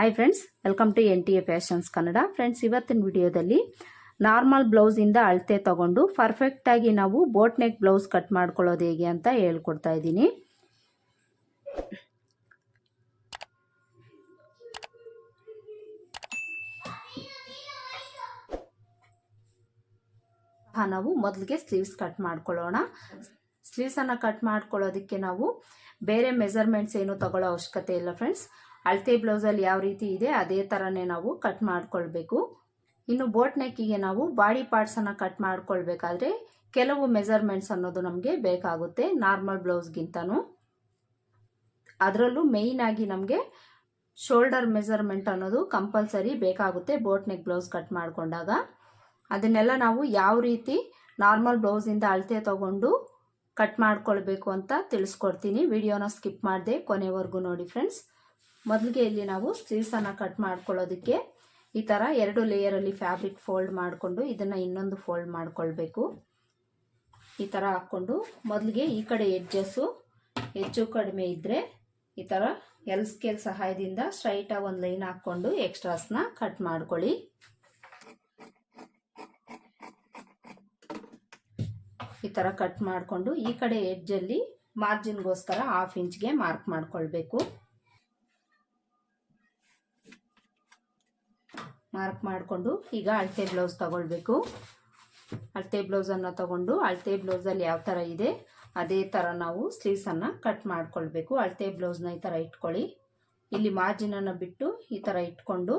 Hi friends welcome to N T A fashions Kannada friends ಇವತ್ತಿನ ವಿಡಿಯೋದಲ್ಲಿ normal ಬ್ಲೌಸಿಂದ ಅಳತೆ ತಗೊಂಡು ಪರ್ಫೆಕ್ಟಾಗಿ ನಾವು ಬೋಟ್ ನೆಕ್ ಬ್ಲೌಸ್ ಕಟ್ ಮಾಡ್ಕೊಳ್ಳೋದು ಹೇಗೆ ಅಂತ ಹೇಳ್ಕೊಡ್ತಾ ಇದ್ದೀನಿ. ನಾವು ಮೊದಲಿಗೆ ಸ್ಲೀವ್ಸ್ ಕಟ್ ಮಾಡ್ಕೊಳ್ಳೋಣ. ಸ್ಲೀವ್ಸನ್ನು ಕಟ್ ಮಾಡ್ಕೊಳ್ಳೋದಕ್ಕೆ ನಾವು ಬೇರೆ ಮೆಜರ್ಮೆಂಟ್ಸ್ ಏನು ತಗೊಳ್ಳೋ ಅವಶ್ಯಕತೆ ಇಲ್ಲ ಫ್ರೆಂಡ್ಸ್ ಅಳತೆ ಬ್ಲೌಸಲ್ಲಿ ಯಾವ ರೀತಿ ಇದೆ, ಅದೇ ಥರನೇ ನಾವು ಕಟ್ ಮಾಡಿಕೊಳ್ಬೇಕು. ಇನ್ನು ಬೋಟ್ ನೆಕ್ಕಿಗೆ ನಾವು ಬಾಡಿ ಪಾರ್ಟ್ಸನ್ನು ಕಟ್ ಮಾಡಿಕೊಳ್ಬೇಕಾದ್ರೆ ಕೆಲವು ಮೆಜರ್ಮೆಂಟ್ಸ್ ಅನ್ನೋದು ನಮಗೆ ಬೇಕಾಗುತ್ತೆ ನಾರ್ಮಲ್ ಬ್ಲೌಸ್ಗಿಂತನೂ ಅದರಲ್ಲೂ ಮೇಯ್ನ್ ಆಗಿ ನಮಗೆ ಶೋಲ್ಡರ್ ಮೆಜರ್ಮೆಂಟ್ ಅನ್ನೋದು ಕಂಪಲ್ಸರಿ ಬೇಕಾಗುತ್ತೆ ಬೋಟ್ ನೆಕ್ ಬ್ಲೌಸ್ ಕಟ್ ಮಾಡಿಕೊಂಡಾಗ. ಅದನ್ನೆಲ್ಲ ನಾವು ಯಾವ ರೀತಿ ನಾರ್ಮಲ್ ಬ್ಲೌಸಿಂದ ಅಳತೆ ತಗೊಂಡು ಕಟ್ ಮಾಡ್ಕೊಳ್ಬೇಕು ಅಂತ ತಿಳಿಸ್ಕೊಡ್ತೀನಿ. ವಿಡಿಯೋನ ಸ್ಕಿಪ್ ಮಾಡಿದೆ ಕೊನೆವರೆಗೂ ನೋಡಿ ಫ್ರೆಂಡ್ಸ್ ಮೊದಲಿಗೆ ಇಲ್ಲಿ ನಾವು ಸ್ಲೀವ್ಸನ್ನು ಕಟ್ ಮಾಡ್ಕೊಳ್ಳೋದಕ್ಕೆ ಈ ಥರ ಎರಡು ಲೇಯರಲ್ಲಿ ಫ್ಯಾಬ್ರಿಕ್ ಫೋಲ್ಡ್ ಮಾಡಿಕೊಂಡು ಇದನ್ನು ಇನ್ನೊಂದು ಫೋಲ್ಡ್ ಮಾಡಿಕೊಳ್ಬೇಕು. ಈ ಥರ ಹಾಕ್ಕೊಂಡು ಮೊದಲಿಗೆ ಈ ಕಡೆ ಎಡ್ಜಸ್ಸು ಹೆಚ್ಚು ಕಡಿಮೆ ಇದ್ದರೆ ಈ ಥರ ಎಲ್ ಸ್ಕೇಲ್ ಸಹಾಯದಿಂದ ಸ್ಟ್ರೈಟಾಗಿ ಒಂದು ಲೈನ್ ಹಾಕ್ಕೊಂಡು ಎಕ್ಸ್ಟ್ರಾಸ್ನ ಕಟ್ ಮಾಡ್ಕೊಳ್ಳಿ. ಈ ಥರ ಕಟ್ ಮಾಡಿಕೊಂಡು ಈ ಕಡೆ ಎಡ್ಜಲ್ಲಿ ಮಾರ್ಜಿನ್ಗೋಸ್ಕರ ಹಾಫ್ ಇಂಚ್ಗೆ ಮಾರ್ಕ್ ಮಾಡ್ಕೊಳ್ಬೇಕು. ಮಾರ್ಕ್ ಮಾಡಿಕೊಂಡು ಈಗ ಅಳತೆ ಬ್ಲೌಸ್ ತಗೊಳ್ಬೇಕು. ಅಳತೆ ಬ್ಲೌಸನ್ನು ತಗೊಂಡು ಅಳತೆ ಬ್ಲೌಸಲ್ಲಿ ಯಾವ ಥರ ಇದೆ, ಅದೇ ಥರ ನಾವು ಸ್ಲೀವ್ಸನ್ನು ಕಟ್ ಮಾಡ್ಕೊಳ್ಬೇಕು. ಅಳತೆ ಬ್ಲೌಸ್ನ ಈ ಥರ ಇಟ್ಕೊಳ್ಳಿ. ಇಲ್ಲಿ ಮಾರ್ಜಿನನ್ನು ಬಿಟ್ಟು ಈ ಥರ ಇಟ್ಕೊಂಡು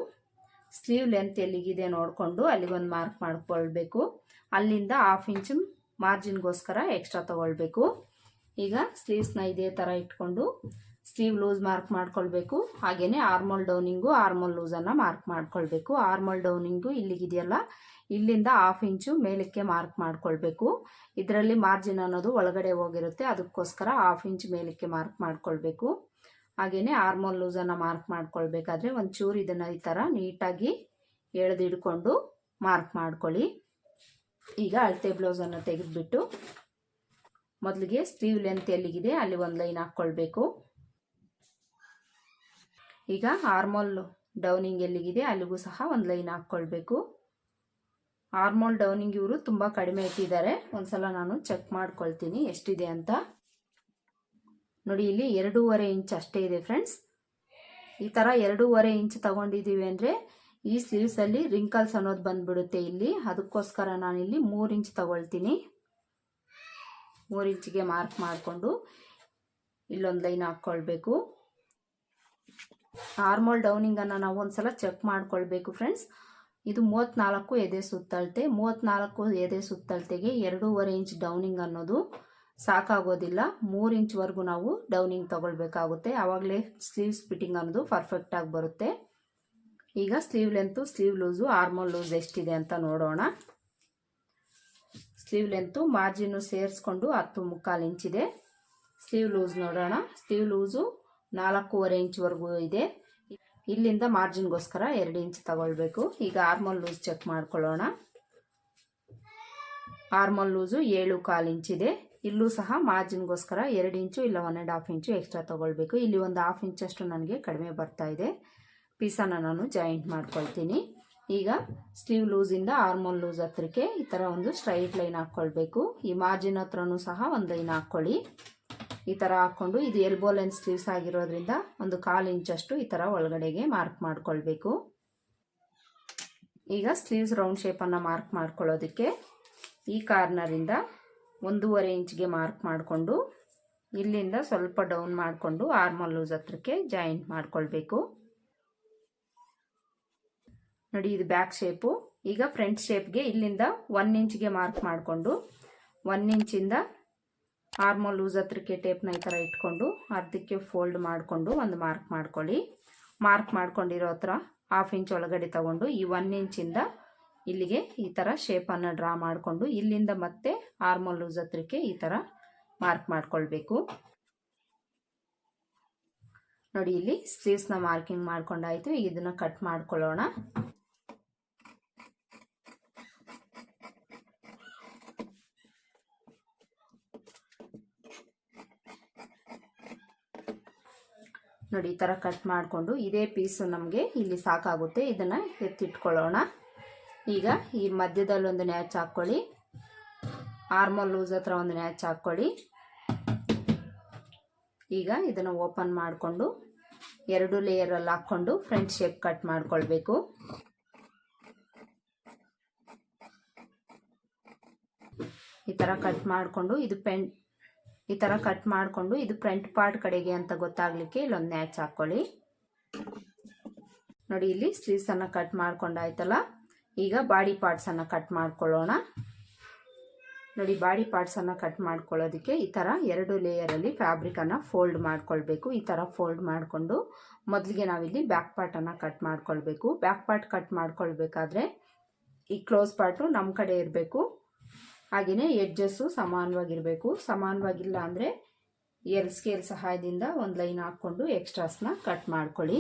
ಸ್ಲೀವ್ ಲೆಂತ್ ಎಲ್ಲಿಗಿದೆ ನೋಡಿಕೊಂಡು ಅಲ್ಲಿಗೊಂದು ಮಾರ್ಕ್ ಮಾಡಿಕೊಳ್ಬೇಕು. ಅಲ್ಲಿಂದ ಹಾಫ್ ಇಂಚ್ ಮಾರ್ಜಿನ್ಗೋಸ್ಕರ ಎಕ್ಸ್ಟ್ರಾ ತೊಗೊಳ್ಬೇಕು. ಈಗ ಸ್ಲೀವ್ಸ್ನ ಇದೇ ಥರ ಇಟ್ಕೊಂಡು ಸ್ಲೀವ್ ಲೂಸ್ ಮಾರ್ಕ್ ಮಾಡ್ಕೊಳ್ಬೇಕು. ಹಾಗೆಯೇ ಆರ್ಮಲ್ ಡೌನಿಂಗು ಆರ್ಮೋಲ್ ಲೂಸನ್ನು ಮಾರ್ಕ್ ಮಾಡ್ಕೊಳ್ಬೇಕು. ಆರ್ಮಲ್ ಡೌನಿಂಗು ಇಲ್ಲಿಗಿದೆಯಲ್ಲ? ಇಲ್ಲಿಂದ ಹಾಫ್ ಇಂಚು ಮೇಲಕ್ಕೆ ಮಾರ್ಕ್ ಮಾಡ್ಕೊಳ್ಬೇಕು. ಇದರಲ್ಲಿ ಮಾರ್ಜಿನ್ ಅನ್ನೋದು ಒಳಗಡೆ ಹೋಗಿರುತ್ತೆ. ಅದಕ್ಕೋಸ್ಕರ ಹಾಫ್ ಇಂಚ್ ಮೇಲಕ್ಕೆ ಮಾರ್ಕ್ ಮಾಡ್ಕೊಳ್ಬೇಕು. ಹಾಗೆಯೇ ಆರ್ಮೋಲ್ ಲೂಸನ್ನು ಮಾರ್ಕ್ ಮಾಡ್ಕೊಳ್ಬೇಕಾದ್ರೆ ಒಂಚೂರು ಇದನ್ನು ಈ ಥರ ನೀಟಾಗಿ ಎಳೆದಿಡ್ಕೊಂಡು ಮಾರ್ಕ್ ಮಾಡ್ಕೊಳ್ಳಿ. ಈಗ ಅಳತೆ ಬ್ಲೌಸನ್ನು ತೆಗೆದುಬಿಟ್ಟು ಮೊದಲಿಗೆ ಸ್ಲೀವ್ ಲೆಂತ್ ಎಲ್ಲಿಗಿದೆ ಅಲ್ಲಿ ಒಂದು ಲೈನ್ ಹಾಕ್ಕೊಳ್ಬೇಕು. ಈಗ ಆರ್ಮೋಲ್ ಡೌನಿಂಗ್ ಎಲ್ಲಿಗಿದೆ ಅಲ್ಲಿಗೂ ಸಹ ಒಂದು ಲೈನ್ ಹಾಕ್ಕೊಳ್ಬೇಕು. ಆರ್ಮೋಲ್ ಡೌನಿಂಗ್ ಇವರು ತುಂಬ ಕಡಿಮೆ ಇಟ್ಟಿದ್ದಾರೆ. ಒಂದ್ಸಲ ನಾನು ಚೆಕ್ ಮಾಡ್ಕೊಳ್ತೀನಿ ಎಷ್ಟಿದೆ ಅಂತ. ನೋಡಿ, ಇಲ್ಲಿ ಎರಡೂವರೆ ಇಂಚ್ ಅಷ್ಟೇ ಇದೆ ಫ್ರೆಂಡ್ಸ್. ಈ ಥರ ಎರಡೂವರೆ ಇಂಚ್ ತಗೊಂಡಿದ್ದೀವಿ ಅಂದರೆ ಈ ಸ್ಲೀವ್ಸಲ್ಲಿ ರಿಂಕಲ್ಸ್ ಅನ್ನೋದು ಬಂದ್ಬಿಡುತ್ತೆ ಇಲ್ಲಿ. ಅದಕ್ಕೋಸ್ಕರ ನಾನಿಲ್ಲಿ ಮೂರು ಇಂಚ್ ತಗೊಳ್ತೀನಿ. ಮೂರು ಇಂಚಿಗೆ ಮಾರ್ಕ್ ಮಾಡಿಕೊಂಡು ಇಲ್ಲೊಂದು ಲೈನ್ ಹಾಕ್ಕೊಳ್ಬೇಕು. ನಾರ್ಮಲ್ ಡೌನಿಂಗನ್ನು ನಾವು ಒಂದ್ಸಲ ಚೆಕ್ ಮಾಡ್ಕೊಳ್ಬೇಕು ಫ್ರೆಂಡ್ಸ್. ಇದು ಮೂವತ್ತ್ನಾಲ್ಕು ಎದೆ ಸುತ್ತಳತೆ. ಮೂವತ್ತ್ನಾಲ್ಕು ಎದೆ ಸುತ್ತಳತೆಗೆ ಎರಡೂವರೆ ಇಂಚ್ ಡೌನಿಂಗ್ ಅನ್ನೋದು ಸಾಕಾಗೋದಿಲ್ಲ. ಮೂರು ಇಂಚ್ವರೆಗೂ ನಾವು ಡೌನಿಂಗ್ ತಗೊಳ್ಬೇಕಾಗುತ್ತೆ. ಆವಾಗಲೇ ಸ್ಲೀವ್ಸ್ ಫಿಟ್ಟಿಂಗ್ ಅನ್ನೋದು ಪರ್ಫೆಕ್ಟಾಗಿ ಬರುತ್ತೆ. ಈಗ sleeve length sleeve loose armhole loose ಎಷ್ಟಿದೆ ಅಂತ ನೋಡೋಣ. ಸ್ಲೀವ್ ಲೆಂತು ಮಾರ್ಜಿನ್ನು ಸೇರಿಸ್ಕೊಂಡು ಹತ್ತು ಮುಕ್ಕಾಲು ಇಂಚಿದೆ. ಸ್ಲೀವ್ ಲೂಸ್ ನೋಡೋಣ. ಸ್ಲೀವ್ ಲೂಸು ನಾಲ್ಕೂವರೆ ಇಂಚ್ವರೆಗೂ ಇದೆ. ಇಲ್ಲಿಂದ ಮಾರ್ಜಿನ್ಗೋಸ್ಕರ ಎರಡು ಇಂಚ್ ತಗೊಳ್ಬೇಕು. ಈಗ ಆರ್ಮಲ್ ಲೂಸ್ ಚೆಕ್ ಮಾಡ್ಕೊಳ್ಳೋಣ. ಆರ್ಮಲ್ ಲೂಸು ಏಳು ಕಾಲು ಇಂಚಿದೆ ಇಲ್ಲೂ ಸಹ ಮಾರ್ಜಿನ್ಗೋಸ್ಕರ ಎರಡು ಇಂಚು ಇಲ್ಲ one and half inch extra ತೊಗೊಳ್ಬೇಕು. ಇಲ್ಲಿ ಒಂದು ಹಾಫ್ ಇಂಚಷ್ಟು ನನಗೆ ಕಡಿಮೆ ಬರ್ತಾ ಇದೆ. ಪೀಸನ್ನು ನಾನು ಜಾಯಿಂಟ್ ಮಾಡ್ಕೊಳ್ತೀನಿ. ಈಗ ಸ್ಲೀವ್ ಲೂಸಿಂದ ಆರ್ಮೋಲ್ ಲೂಸ್ ಹತ್ರಕ್ಕೆ ಈ ಥರ ಒಂದು ಸ್ಟ್ರೈಟ್ ಲೈನ್ ಹಾಕ್ಕೊಳ್ಬೇಕು. ಈ ಮಾರ್ಜಿನ್ ಹತ್ರನೂ ಸಹ ಒಂದು ಲೈನ್ ಹಾಕ್ಕೊಳ್ಳಿ. ಈ ಥರ ಹಾಕ್ಕೊಂಡು ಇದು ಎಲ್ಬೋ ಲೈನ್ ಸ್ಲೀವ್ಸ್ ಆಗಿರೋದ್ರಿಂದ ಒಂದು ಕಾಲು ಇಂಚಷ್ಟು ಈ ಥರ ಒಳಗಡೆಗೆ ಮಾರ್ಕ್ ಮಾಡ್ಕೊಳ್ಬೇಕು. ಈಗ ಸ್ಲೀವ್ಸ್ ರೌಂಡ್ ಶೇಪನ್ನು ಮಾರ್ಕ್ ಮಾಡ್ಕೊಳ್ಳೋದಕ್ಕೆ ಈ ಕಾರ್ನರಿಂದ ಒಂದೂವರೆ ಇಂಚ್ಗೆ ಮಾರ್ಕ್ ಮಾಡಿಕೊಂಡು ಇಲ್ಲಿಂದ ಸ್ವಲ್ಪ ಡೌನ್ ಮಾಡಿಕೊಂಡು ಆರ್ಮಲ್ ಲೂಸ್ ಹತ್ರಕ್ಕೆ ಜಾಯಿಂಟ್ ಮಾಡ್ಕೊಳ್ಬೇಕು. ನೋಡಿ ಇದು ಬ್ಯಾಕ್ ಶೇಪು ಈಗ ಫ್ರಂಟ್ ಶೇಪ್ಗೆ ಇಲ್ಲಿಂದ ಒನ್ ಇಂಚ್ಗೆ ಮಾರ್ಕ್ ಮಾಡಿಕೊಂಡು ಒನ್ ಇಂಚಿಂದ ಆರ್ಮೋಲ್ ಲೂಸ್ ಹತ್ರಕ್ಕೆ ಟೇಪ್ನ ಈ ಥರ ಇಟ್ಕೊಂಡು ಅರ್ಧಕ್ಕೆ ಫೋಲ್ಡ್ ಮಾಡಿಕೊಂಡು ಒಂದು ಮಾರ್ಕ್ ಮಾಡ್ಕೊಳ್ಳಿ. ಮಾರ್ಕ್ ಮಾಡ್ಕೊಂಡಿರೋ ಹತ್ರ ಹಾಫ್ ಇಂಚ್ ಒಳಗಡೆ ತಗೊಂಡು ಈ ಒನ್ ಇಂಚಿಂದ ಇಲ್ಲಿಗೆ ಈ ಥರ ಶೇಪನ್ನು ಡ್ರಾ ಮಾಡಿಕೊಂಡು ಇಲ್ಲಿಂದ ಮತ್ತೆ ಆರ್ಮೋಲ್ ಲೂಸ್ ಹತ್ರಕ್ಕೆ ಈ ಥರ ಮಾರ್ಕ್ ಮಾಡ್ಕೊಳ್ಬೇಕು. ನೋಡಿ ಇಲ್ಲಿ ಸ್ಲೀವ್ಸ್ನ ಮಾರ್ಕಿಂಗ್ ಮಾಡ್ಕೊಂಡಾಯ್ತು, ಇದನ್ನು ಕಟ್ ಮಾಡ್ಕೊಳ್ಳೋಣ. ನೋಡಿ, ಈ ಥರ ಕಟ್ ಮಾಡಿಕೊಂಡು ಇದೇ ಪೀಸು ನಮಗೆ ಇಲ್ಲಿ ಸಾಕಾಗುತ್ತೆ. ಇದನ್ನು ಎತ್ತಿಟ್ಕೊಳ್ಳೋಣ. ಈಗ ಈ ಮಧ್ಯದಲ್ಲಿ ಒಂದು ನ್ಯಾಚ್ ಹಾಕ್ಕೊಳ್ಳಿ. ಆರ್ಮಲ್ ಲೂಸ್ ಹತ್ರ ಒಂದು ನ್ಯಾಚ್ ಹಾಕ್ಕೊಳ್ಳಿ. ಈಗ ಇದನ್ನು ಓಪನ್ ಮಾಡಿಕೊಂಡು ಎರಡು ಲೇಯರಲ್ಲಿ ಹಾಕ್ಕೊಂಡು ಫ್ರಂಟ್ ಶೇಪ್ ಕಟ್ ಮಾಡ್ಕೊಳ್ಬೇಕು. ಈ ಥರ ಕಟ್ ಮಾಡಿಕೊಂಡು ಇದು ಪೆನ್ ಈ ಥರ ಕಟ್ ಮಾಡಿಕೊಂಡು ಇದು ಫ್ರಂಟ್ ಪಾರ್ಟ್ ಕಡೆಗೆ ಅಂತ ಗೊತ್ತಾಗಲಿಕ್ಕೆ ಇಲ್ಲೊಂದು ನ್ಯಾಚ್ ಹಾಕ್ಕೊಳ್ಳಿ ನೋಡಿ, ಇಲ್ಲಿ ಸ್ಲೀವ್ಸನ್ನು ಕಟ್ ಮಾಡ್ಕೊಂಡಾಯ್ತಲ್ಲ? ಈಗ ಬಾಡಿ ಪಾರ್ಟ್ಸನ್ನು ಕಟ್ ಮಾಡ್ಕೊಳ್ಳೋಣ. ನೋಡಿ ಬಾಡಿ ಪಾರ್ಟ್ಸನ್ನು ಕಟ್ ಮಾಡ್ಕೊಳ್ಳೋದಕ್ಕೆ ಈ ಥರ ಎರಡು ಲೇಯರಲ್ಲಿ ಫ್ಯಾಬ್ರಿಕನ್ನು ಫೋಲ್ಡ್ ಮಾಡ್ಕೊಳ್ಬೇಕು. ಈ ಥರ ಫೋಲ್ಡ್ ಮಾಡಿಕೊಂಡು ಮೊದಲಿಗೆ ನಾವಿಲ್ಲಿ ಬ್ಯಾಕ್ ಪಾರ್ಟನ್ನು ಕಟ್ ಮಾಡ್ಕೊಳ್ಬೇಕು. ಬ್ಯಾಕ್ ಪಾರ್ಟ್ ಕಟ್ ಮಾಡ್ಕೊಳ್ಬೇಕಾದ್ರೆ ಈ ಕ್ಲೋಸ್ ಪಾರ್ಟು ನಮ್ಮ ಕಡೆ ಇರಬೇಕು. ಹಾಗೆಯೇ ಎಡ್ಜಸ್ಸು ಸಮಾನವಾಗಿರಬೇಕು. ಸಮಾನವಾಗಿಲ್ಲ ಅಂದರೆ ಎಲ್ ಸ್ಕೇಲ್ ಸಹಾಯದಿಂದ ಒಂದು ಲೈನ್ ಹಾಕ್ಕೊಂಡು ಎಕ್ಸ್ಟ್ರಾಸ್ನ ಕಟ್ ಮಾಡ್ಕೊಳ್ಳಿ.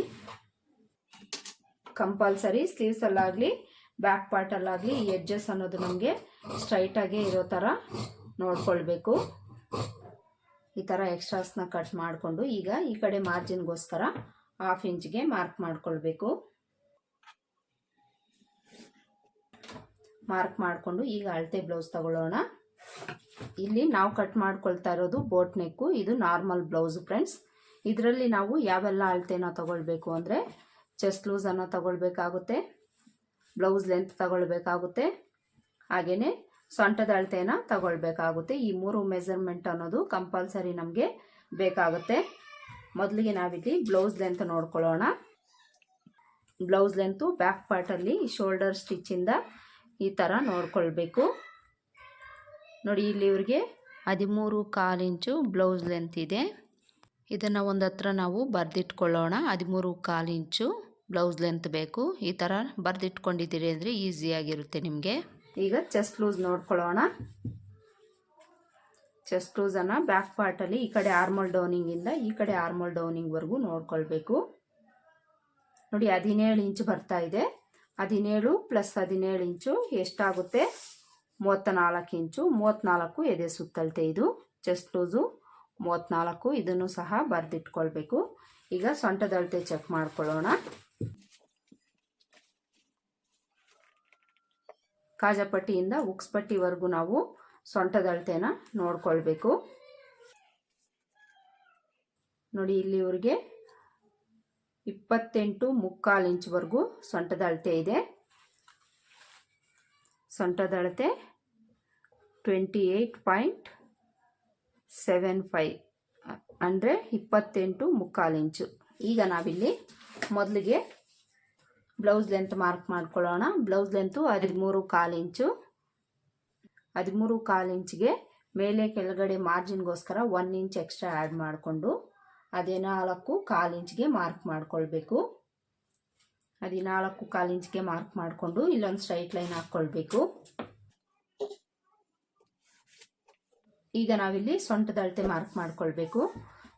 ಕಂಪಲ್ಸರಿ ಸ್ಲೀವ್ಸಲ್ಲಾಗಲಿ ಬ್ಯಾಕ್ ಪಾರ್ಟಲ್ಲಾಗಲಿ ಈ ಎಡ್ಜಸ್ ಅನ್ನೋದು ನಮಗೆ ಸ್ಟ್ರೈಟಾಗೇ ಇರೋ ಥರ ನೋಡ್ಕೊಳ್ಬೇಕು. ಈ ಥರ ಎಕ್ಸ್ಟ್ರಾಸ್ನ ಕಟ್ ಮಾಡಿಕೊಂಡು ಈಗ ಈ ಕಡೆ ಮಾರ್ಜಿನ್ಗೋಸ್ಕರ ಹಾಫ್ ಇಂಚ್ಗೆ ಮಾರ್ಕ್ ಮಾಡ್ಕೊಳ್ಬೇಕು. ಮಾರ್ಕ್ ಮಾಡಿಕೊಂಡು ಈಗ ಅಳತೆ ಬ್ಲೌಸ್ ತಗೊಳ್ಳೋಣ. ಇಲ್ಲಿ ನಾವು ಕಟ್ ಮಾಡ್ಕೊಳ್ತಾ ಇರೋದು ಬೋಟ್ ನೆಕ್ಕು, ಇದು ನಾರ್ಮಲ್ ಬ್ಲೌಸ್ ಫ್ರೆಂಡ್ಸ್. ಇದರಲ್ಲಿ ನಾವು ಯಾವೆಲ್ಲ ಅಳತೆನ ತಗೊಳ್ಬೇಕು ಅಂದರೆ ಚೆಸ್ಟ್ ಲೂಸನ್ನು ತಗೊಳ್ಬೇಕಾಗುತ್ತೆ, ಬ್ಲೌಸ್ ಲೆಂತ್ ತಗೊಳ್ಬೇಕಾಗುತ್ತೆ ಹಾಗೆಯೇ ಸೊಂಟದ ಅಳತೆನ ತಗೊಳ್ಬೇಕಾಗುತ್ತೆ. ಈ ಮೂರು ಮೆಜರ್ಮೆಂಟ್ ಅನ್ನೋದು ಕಂಪಲ್ಸರಿ ನಮಗೆ ಬೇಕಾಗುತ್ತೆ. ಮೊದಲಿಗೆ ನಾವಿಲ್ಲಿ ಬ್ಲೌಸ್ ಲೆಂತ್ ನೋಡ್ಕೊಳ್ಳೋಣ. ಬ್ಲೌಸ್ ಲೆಂತು ಬ್ಯಾಕ್ ಪಾರ್ಟಲ್ಲಿ ಶೋಲ್ಡರ್ ಸ್ಟಿಚ್ಚಿಂದ ಈ ಥರ ನೋಡ್ಕೊಳ್ಬೇಕು. ನೋಡಿ, ಇಲ್ಲಿ ಇವ್ರಿಗೆ ಹದಿಮೂರು ಕಾಲು ಇಂಚು ಬ್ಲೌಸ್ ಲೆಂತ್ ಇದೆ. ಇದನ್ನು ಒಂದು ಹತ್ರ ನಾವು ಬರೆದಿಟ್ಕೊಳ್ಳೋಣ. ಹದಿಮೂರು ಕಾಲು ಇಂಚು ಬ್ಲೌಸ್ ಲೆಂತ್ ಬೇಕು. ಈ ಥರ ಬರೆದಿಟ್ಕೊಂಡಿದ್ದೀರಿ ಅಂದರೆ ಈಸಿಯಾಗಿರುತ್ತೆ ನಿಮಗೆ. ಈಗ ಚೆಸ್ಟ್ ಲೂಸ್ ನೋಡ್ಕೊಳ್ಳೋಣ. ಚೆಸ್ಟ್ ಲೂಸನ್ನು ಬ್ಯಾಕ್ ಪಾರ್ಟಲ್ಲಿ ಈ ಕಡೆ ಆರ್ಮಲ್ ಡೌನಿಂಗಿಂದ ಈ ಕಡೆ ಆರ್ಮಲ್ ಡೌನಿಂಗ್ವರೆಗೂ ನೋಡ್ಕೊಳ್ಬೇಕು. ನೋಡಿ, ಹದಿನೇಳು ಇಂಚು ಬರ್ತಾ ಇದೆ. ಹದಿನೇಳು ಪ್ಲಸ್ ಹದಿನೇಳು ಇಂಚು ಎಷ್ಟಾಗುತ್ತೆ? ಮೂವತ್ತ ನಾಲ್ಕು ಇಂಚು ಮೂವತ್ತ್ನಾಲ್ಕು ಎದೆ ಸುತ್ತಳತೆ ಇದು. ಚೆಸ್ಟ್ ಲೂಸು ಮೂವತ್ತ್ನಾಲ್ಕು ಇದನ್ನು ಸಹ ಬರೆದಿಟ್ಕೊಳ್ಬೇಕು. ಈಗ ಸೊಂಟದಳತೆ ಚೆಕ್ ಮಾಡ್ಕೊಳ್ಳೋಣ. ಕಾಜಪಟ್ಟಿಯಿಂದ ಉಕ್ಸ್ಪಟ್ಟಿವರೆಗೂ ನಾವು ಸೊಂಟದಳತೆನ ನೋಡ್ಕೊಳ್ಬೇಕು. ನೋಡಿ ಇಲ್ಲಿವರೆಗೆ ಇಪ್ಪತ್ತೆಂಟು ಮುಕ್ಕಾಲು ಇಂಚ್ವರೆಗೂ ಸೊಂಟದ ಅಳತೆ ಇದೆ. ಸೊಂಟದ ಅಳತೆ twenty eight point seven five ಅಂದರೆ ಇಪ್ಪತ್ತೆಂಟು ಮುಕ್ಕಾಲು ಇಂಚು. ಈಗ ನಾವಿಲ್ಲಿ ಮೊದಲಿಗೆ ಬ್ಲೌಸ್ ಲೆಂತ್ ಮಾರ್ಕ್ ಮಾಡ್ಕೊಳ್ಳೋಣ. ಬ್ಲೌಸ್ ಲೆಂತು ಹದಿಮೂರು ಕಾಲು ಇಂಚು. ಹದಿಮೂರು ಕಾಲು ಇಂಚಿಗೆ ಮೇಲೆ ಕೆಳಗಡೆ ಮಾರ್ಜಿನ್ಗೋಸ್ಕರ ಒನ್ ಇಂಚ್ ಎಕ್ಸ್ಟ್ರಾ ಆ್ಯಡ್ ಮಾಡಿಕೊಂಡು ಹದಿನಾಲ್ಕು ಕಾಲು ಇಂಚ್ಗೆ ಮಾರ್ಕ್ ಮಾಡ್ಕೊಳ್ಬೇಕು. ಹದಿನಾಲ್ಕು ಕಾಲು ಇಂಚ್ಗೆ ಮಾರ್ಕ್ ಮಾಡಿಕೊಂಡು ಇಲ್ಲೊಂದು ಸ್ಟ್ರೈಟ್ ಲೈನ್ ಹಾಕ್ಕೊಳ್ಬೇಕು. ಈಗ ನಾವಿಲ್ಲಿ ಸೊಂಟದ ಅಳತೆ ಮಾರ್ಕ್ ಮಾಡ್ಕೊಳ್ಬೇಕು.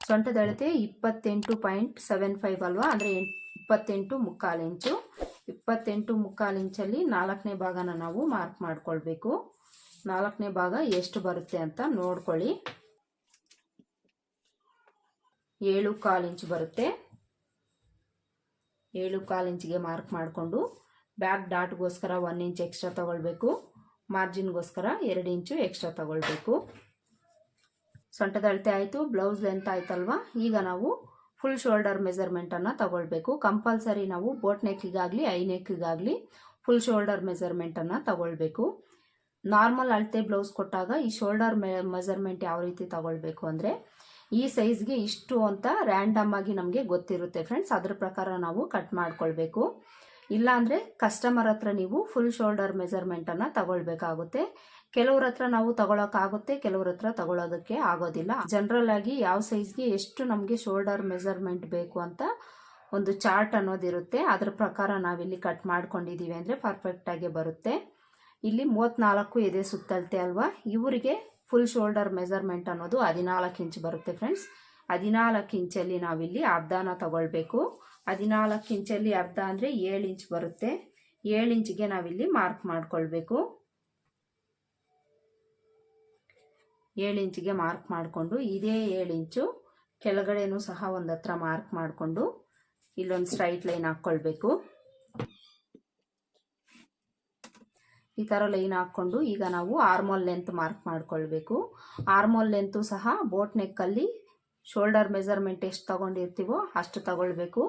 ಸೊಂಟದ ಅಳತೆ ಇಪ್ಪತ್ತೆಂಟು ಪಾಯಿಂಟ್ ಸೆವೆನ್ ಫೈವ್ ಅಲ್ವಾ? ಅಂದರೆ ಇಪ್ಪತ್ತೆಂಟು ಮುಕ್ಕಾಲು ಇಂಚು. ಇಪ್ಪತ್ತೆಂಟು ಮುಕ್ಕಾಲು ಇಂಚಲ್ಲಿ ನಾಲ್ಕನೇ ಭಾಗನ ನಾವು ಮಾರ್ಕ್ ಮಾಡ್ಕೊಳ್ಬೇಕು. ನಾಲ್ಕನೇ ಭಾಗ ಎಷ್ಟು ಬರುತ್ತೆ ಅಂತ ನೋಡ್ಕೊಳ್ಳಿ. ಏಳು ಕಾಲು ಇಂಚು ಬರುತ್ತೆ. ಏಳು ಕಾಲು ಇಂಚಿಗೆ ಮಾರ್ಕ್ ಮಾಡಿಕೊಂಡು ಬ್ಯಾಕ್ ಡಾಟ್ಗೋಸ್ಕರ ಒನ್ ಇಂಚ್ ಎಕ್ಸ್ಟ್ರಾ ತಗೊಳ್ಬೇಕು. ಮಾರ್ಜಿನ್ಗೋಸ್ಕರ ಎರಡು ಇಂಚು ಎಕ್ಸ್ಟ್ರಾ ತಗೊಳ್ಬೇಕು. ಸೊಂಟದ ಅಳತೆ ಆಯಿತು, ಬ್ಲೌಸ್ ಲೆಂತ್ ಆಯ್ತಲ್ವಾ? ಈಗ ನಾವು ಫುಲ್ ಶೋಲ್ಡರ್ ಮೆಸರ್ಮೆಂಟನ್ನು ತಗೊಳ್ಬೇಕು. ಕಂಪಲ್ಸರಿ ನಾವು ಬೋಟ್ ನೆಕ್ಕಿಗಾಗಲಿ, ಐ ನೆಕ್ಕಿಗಾಗಲಿ ಫುಲ್ ಶೋಲ್ಡರ್ ಮೆಸರ್ಮೆಂಟನ್ನು ತಗೊಳ್ಬೇಕು. ನಾರ್ಮಲ್ ಅಳತೆ ಬ್ಲೌಸ್ ಕೊಟ್ಟಾಗ ಈ ಶೋಲ್ಡರ್ ಮೆ, ಮೆಜರ್ಮೆಂಟ್ ಯಾವ ರೀತಿ ತಗೊಳ್ಬೇಕು ಅಂದರೆ ಈ ಸೈಜ್ಗೆ ಇಷ್ಟು ಅಂತ ರ್ಯಾಂಡಮ್ ಆಗಿ ನಮಗೆ ಗೊತ್ತಿರುತ್ತೆ ಫ್ರೆಂಡ್ಸ್ ಅದ್ರ ಪ್ರಕಾರ ನಾವು ಕಟ್ ಮಾಡ್ಕೊಳ್ಬೇಕು. ಇಲ್ಲಾಂದರೆ ಕಸ್ಟಮರ್ ಹತ್ರ ನೀವು ಫುಲ್ ಶೋಲ್ಡರ್ ಮೆಜರ್ಮೆಂಟನ್ನು ತಗೊಳ್ಬೇಕಾಗುತ್ತೆ. ಕೆಲವ್ರ ಹತ್ರ ನಾವು ತಗೊಳಕ್ಕಾಗುತ್ತೆ, ಕೆಲವ್ರ ಹತ್ರ ತಗೊಳ್ಳೋದಕ್ಕೆ ಆಗೋದಿಲ್ಲ. ಜನರಲ್ ಆಗಿ ಯಾವ ಸೈಜ್ಗೆ ಎಷ್ಟು ನಮಗೆ ಶೋಲ್ಡರ್ ಮೆಜರ್ಮೆಂಟ್ ಬೇಕು ಅಂತ ಒಂದು ಚಾರ್ಟ್ ಅನ್ನೋದಿರುತ್ತೆ. ಅದ್ರ ಪ್ರಕಾರ ನಾವಿಲ್ಲಿ ಕಟ್ ಮಾಡ್ಕೊಂಡಿದ್ದೀವಿ ಅಂದರೆ ಪರ್ಫೆಕ್ಟಾಗಿ ಬರುತ್ತೆ. ಇಲ್ಲಿ ಮೂವತ್ತ್ನಾಲ್ಕು ಎದೆ ಸುತ್ತಳತೆ ಅಲ್ವಾ? ಇವರಿಗೆ ಫುಲ್ ಶೋಲ್ಡರ್ ಮೆಜರ್ಮೆಂಟ್ ಅನ್ನೋದು ಹದಿನಾಲ್ಕು ಇಂಚ್ ಬರುತ್ತೆ ಫ್ರೆಂಡ್ಸ್ ಹದಿನಾಲ್ಕು ಇಂಚಲ್ಲಿ ನಾವಿಲ್ಲಿ ಅರ್ಧನ ತಗೊಳ್ಬೇಕು. ಹದಿನಾಲ್ಕು ಇಂಚಲ್ಲಿ ಅರ್ಧ ಅಂದರೆ ಏಳು ಇಂಚ್ ಬರುತ್ತೆ. ಏಳು ಇಂಚ್ಗೆ ನಾವಿಲ್ಲಿ ಮಾರ್ಕ್ ಮಾಡ್ಕೊಳ್ಬೇಕು. ಏಳು ಇಂಚಿಗೆ ಮಾರ್ಕ್ ಮಾಡಿಕೊಂಡು ಇದೇ ಏಳು ಇಂಚು ಕೆಳಗಡೆನೂ ಸಹ ಒಂದತ್ರ ಮಾರ್ಕ್ ಮಾಡಿಕೊಂಡು ಇಲ್ಲೊಂದು ಸ್ಟ್ರೈಟ್ ಲೈನ್ ಹಾಕ್ಕೊಳ್ಬೇಕು ಈ ಥರ ಲೈನ್ ಹಾಕ್ಕೊಂಡು ಈಗ ನಾವು ಆರ್ಮೋಲ್ ಲೆಂತ್ ಮಾರ್ಕ್ ಮಾಡ್ಕೊಳ್ಬೇಕು. ಆರ್ಮೋಲ್ ಲೆಂತು ಸಹ ಬೋಟ್ ನೆಕ್ಕಲ್ಲಿ ಶೋಲ್ಡರ್ ಮೆಜರ್ಮೆಂಟ್ ಎಷ್ಟು ತಗೊಂಡಿರ್ತೀವೋ ಅಷ್ಟು ತಗೊಳ್ಬೇಕು.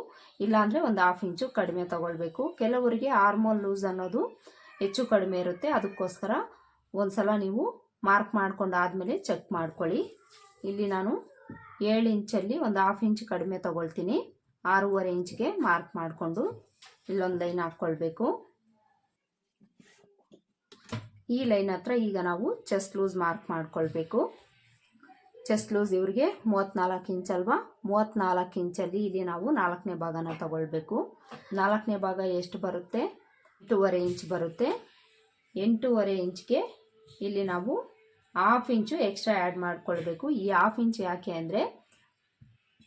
ಇಲ್ಲಾಂದರೆ ಒಂದು ಹಾಫ್ ಇಂಚು ಕಡಿಮೆ ತಗೊಳ್ಬೇಕು. ಕೆಲವರಿಗೆ ಆರ್ಮೋಲ್ ಲೂಸ್ ಅನ್ನೋದು ಹೆಚ್ಚು ಕಡಿಮೆ ಇರುತ್ತೆ. ಅದಕ್ಕೋಸ್ಕರ ಒಂದ್ಸಲ ನೀವು ಮಾರ್ಕ್ ಮಾಡ್ಕೊಂಡು ಆದಮೇಲೆ ಚೆಕ್ ಮಾಡ್ಕೊಳ್ಳಿ. ಇಲ್ಲಿ ನಾನು ಏಳು ಇಂಚಲ್ಲಿ ಒಂದು ಹಾಫ್ ಇಂಚ್ ಕಡಿಮೆ ತಗೊಳ್ತೀನಿ. ಆರೂವರೆ ಇಂಚ್ಗೆ ಮಾರ್ಕ್ ಮಾಡಿಕೊಂಡು ಇಲ್ಲೊಂದು ಲೈನ್ ಹಾಕ್ಕೊಳ್ಬೇಕು. ಈ ಲೈನ್ ಹತ್ರ ಈಗ ನಾವು ಚೆಸ್ಟ್ ಲೂಸ್ ಮಾರ್ಕ್ ಮಾಡ್ಕೊಳ್ಬೇಕು. ಚೆಸ್ಟ್ ಲೂಸ್ ಇವ್ರಿಗೆ ಮೂವತ್ತ್ನಾಲ್ಕು ಇಂಚ್ ಅಲ್ವಾ? ಮೂವತ್ತ್ನಾಲ್ಕು ಇಂಚಲ್ಲಿ ಇಲ್ಲಿ ನಾವು ನಾಲ್ಕನೇ ಭಾಗನ ತಗೊಳ್ಬೇಕು. ನಾಲ್ಕನೇ ಭಾಗ ಎಷ್ಟು ಬರುತ್ತೆ? ಎಂಟೂವರೆ ಇಂಚ್ ಬರುತ್ತೆ. ಎಂಟೂವರೆ ಇಂಚ್ಗೆ ಇಲ್ಲಿ ನಾವು ಹಾಫ್ ಇಂಚು ಎಕ್ಸ್ಟ್ರಾ ಆ್ಯಡ್ ಮಾಡ್ಕೊಳ್ಬೇಕು. ಈ ಹಾಫ್ ಇಂಚ್ ಯಾಕೆ ಅಂದರೆ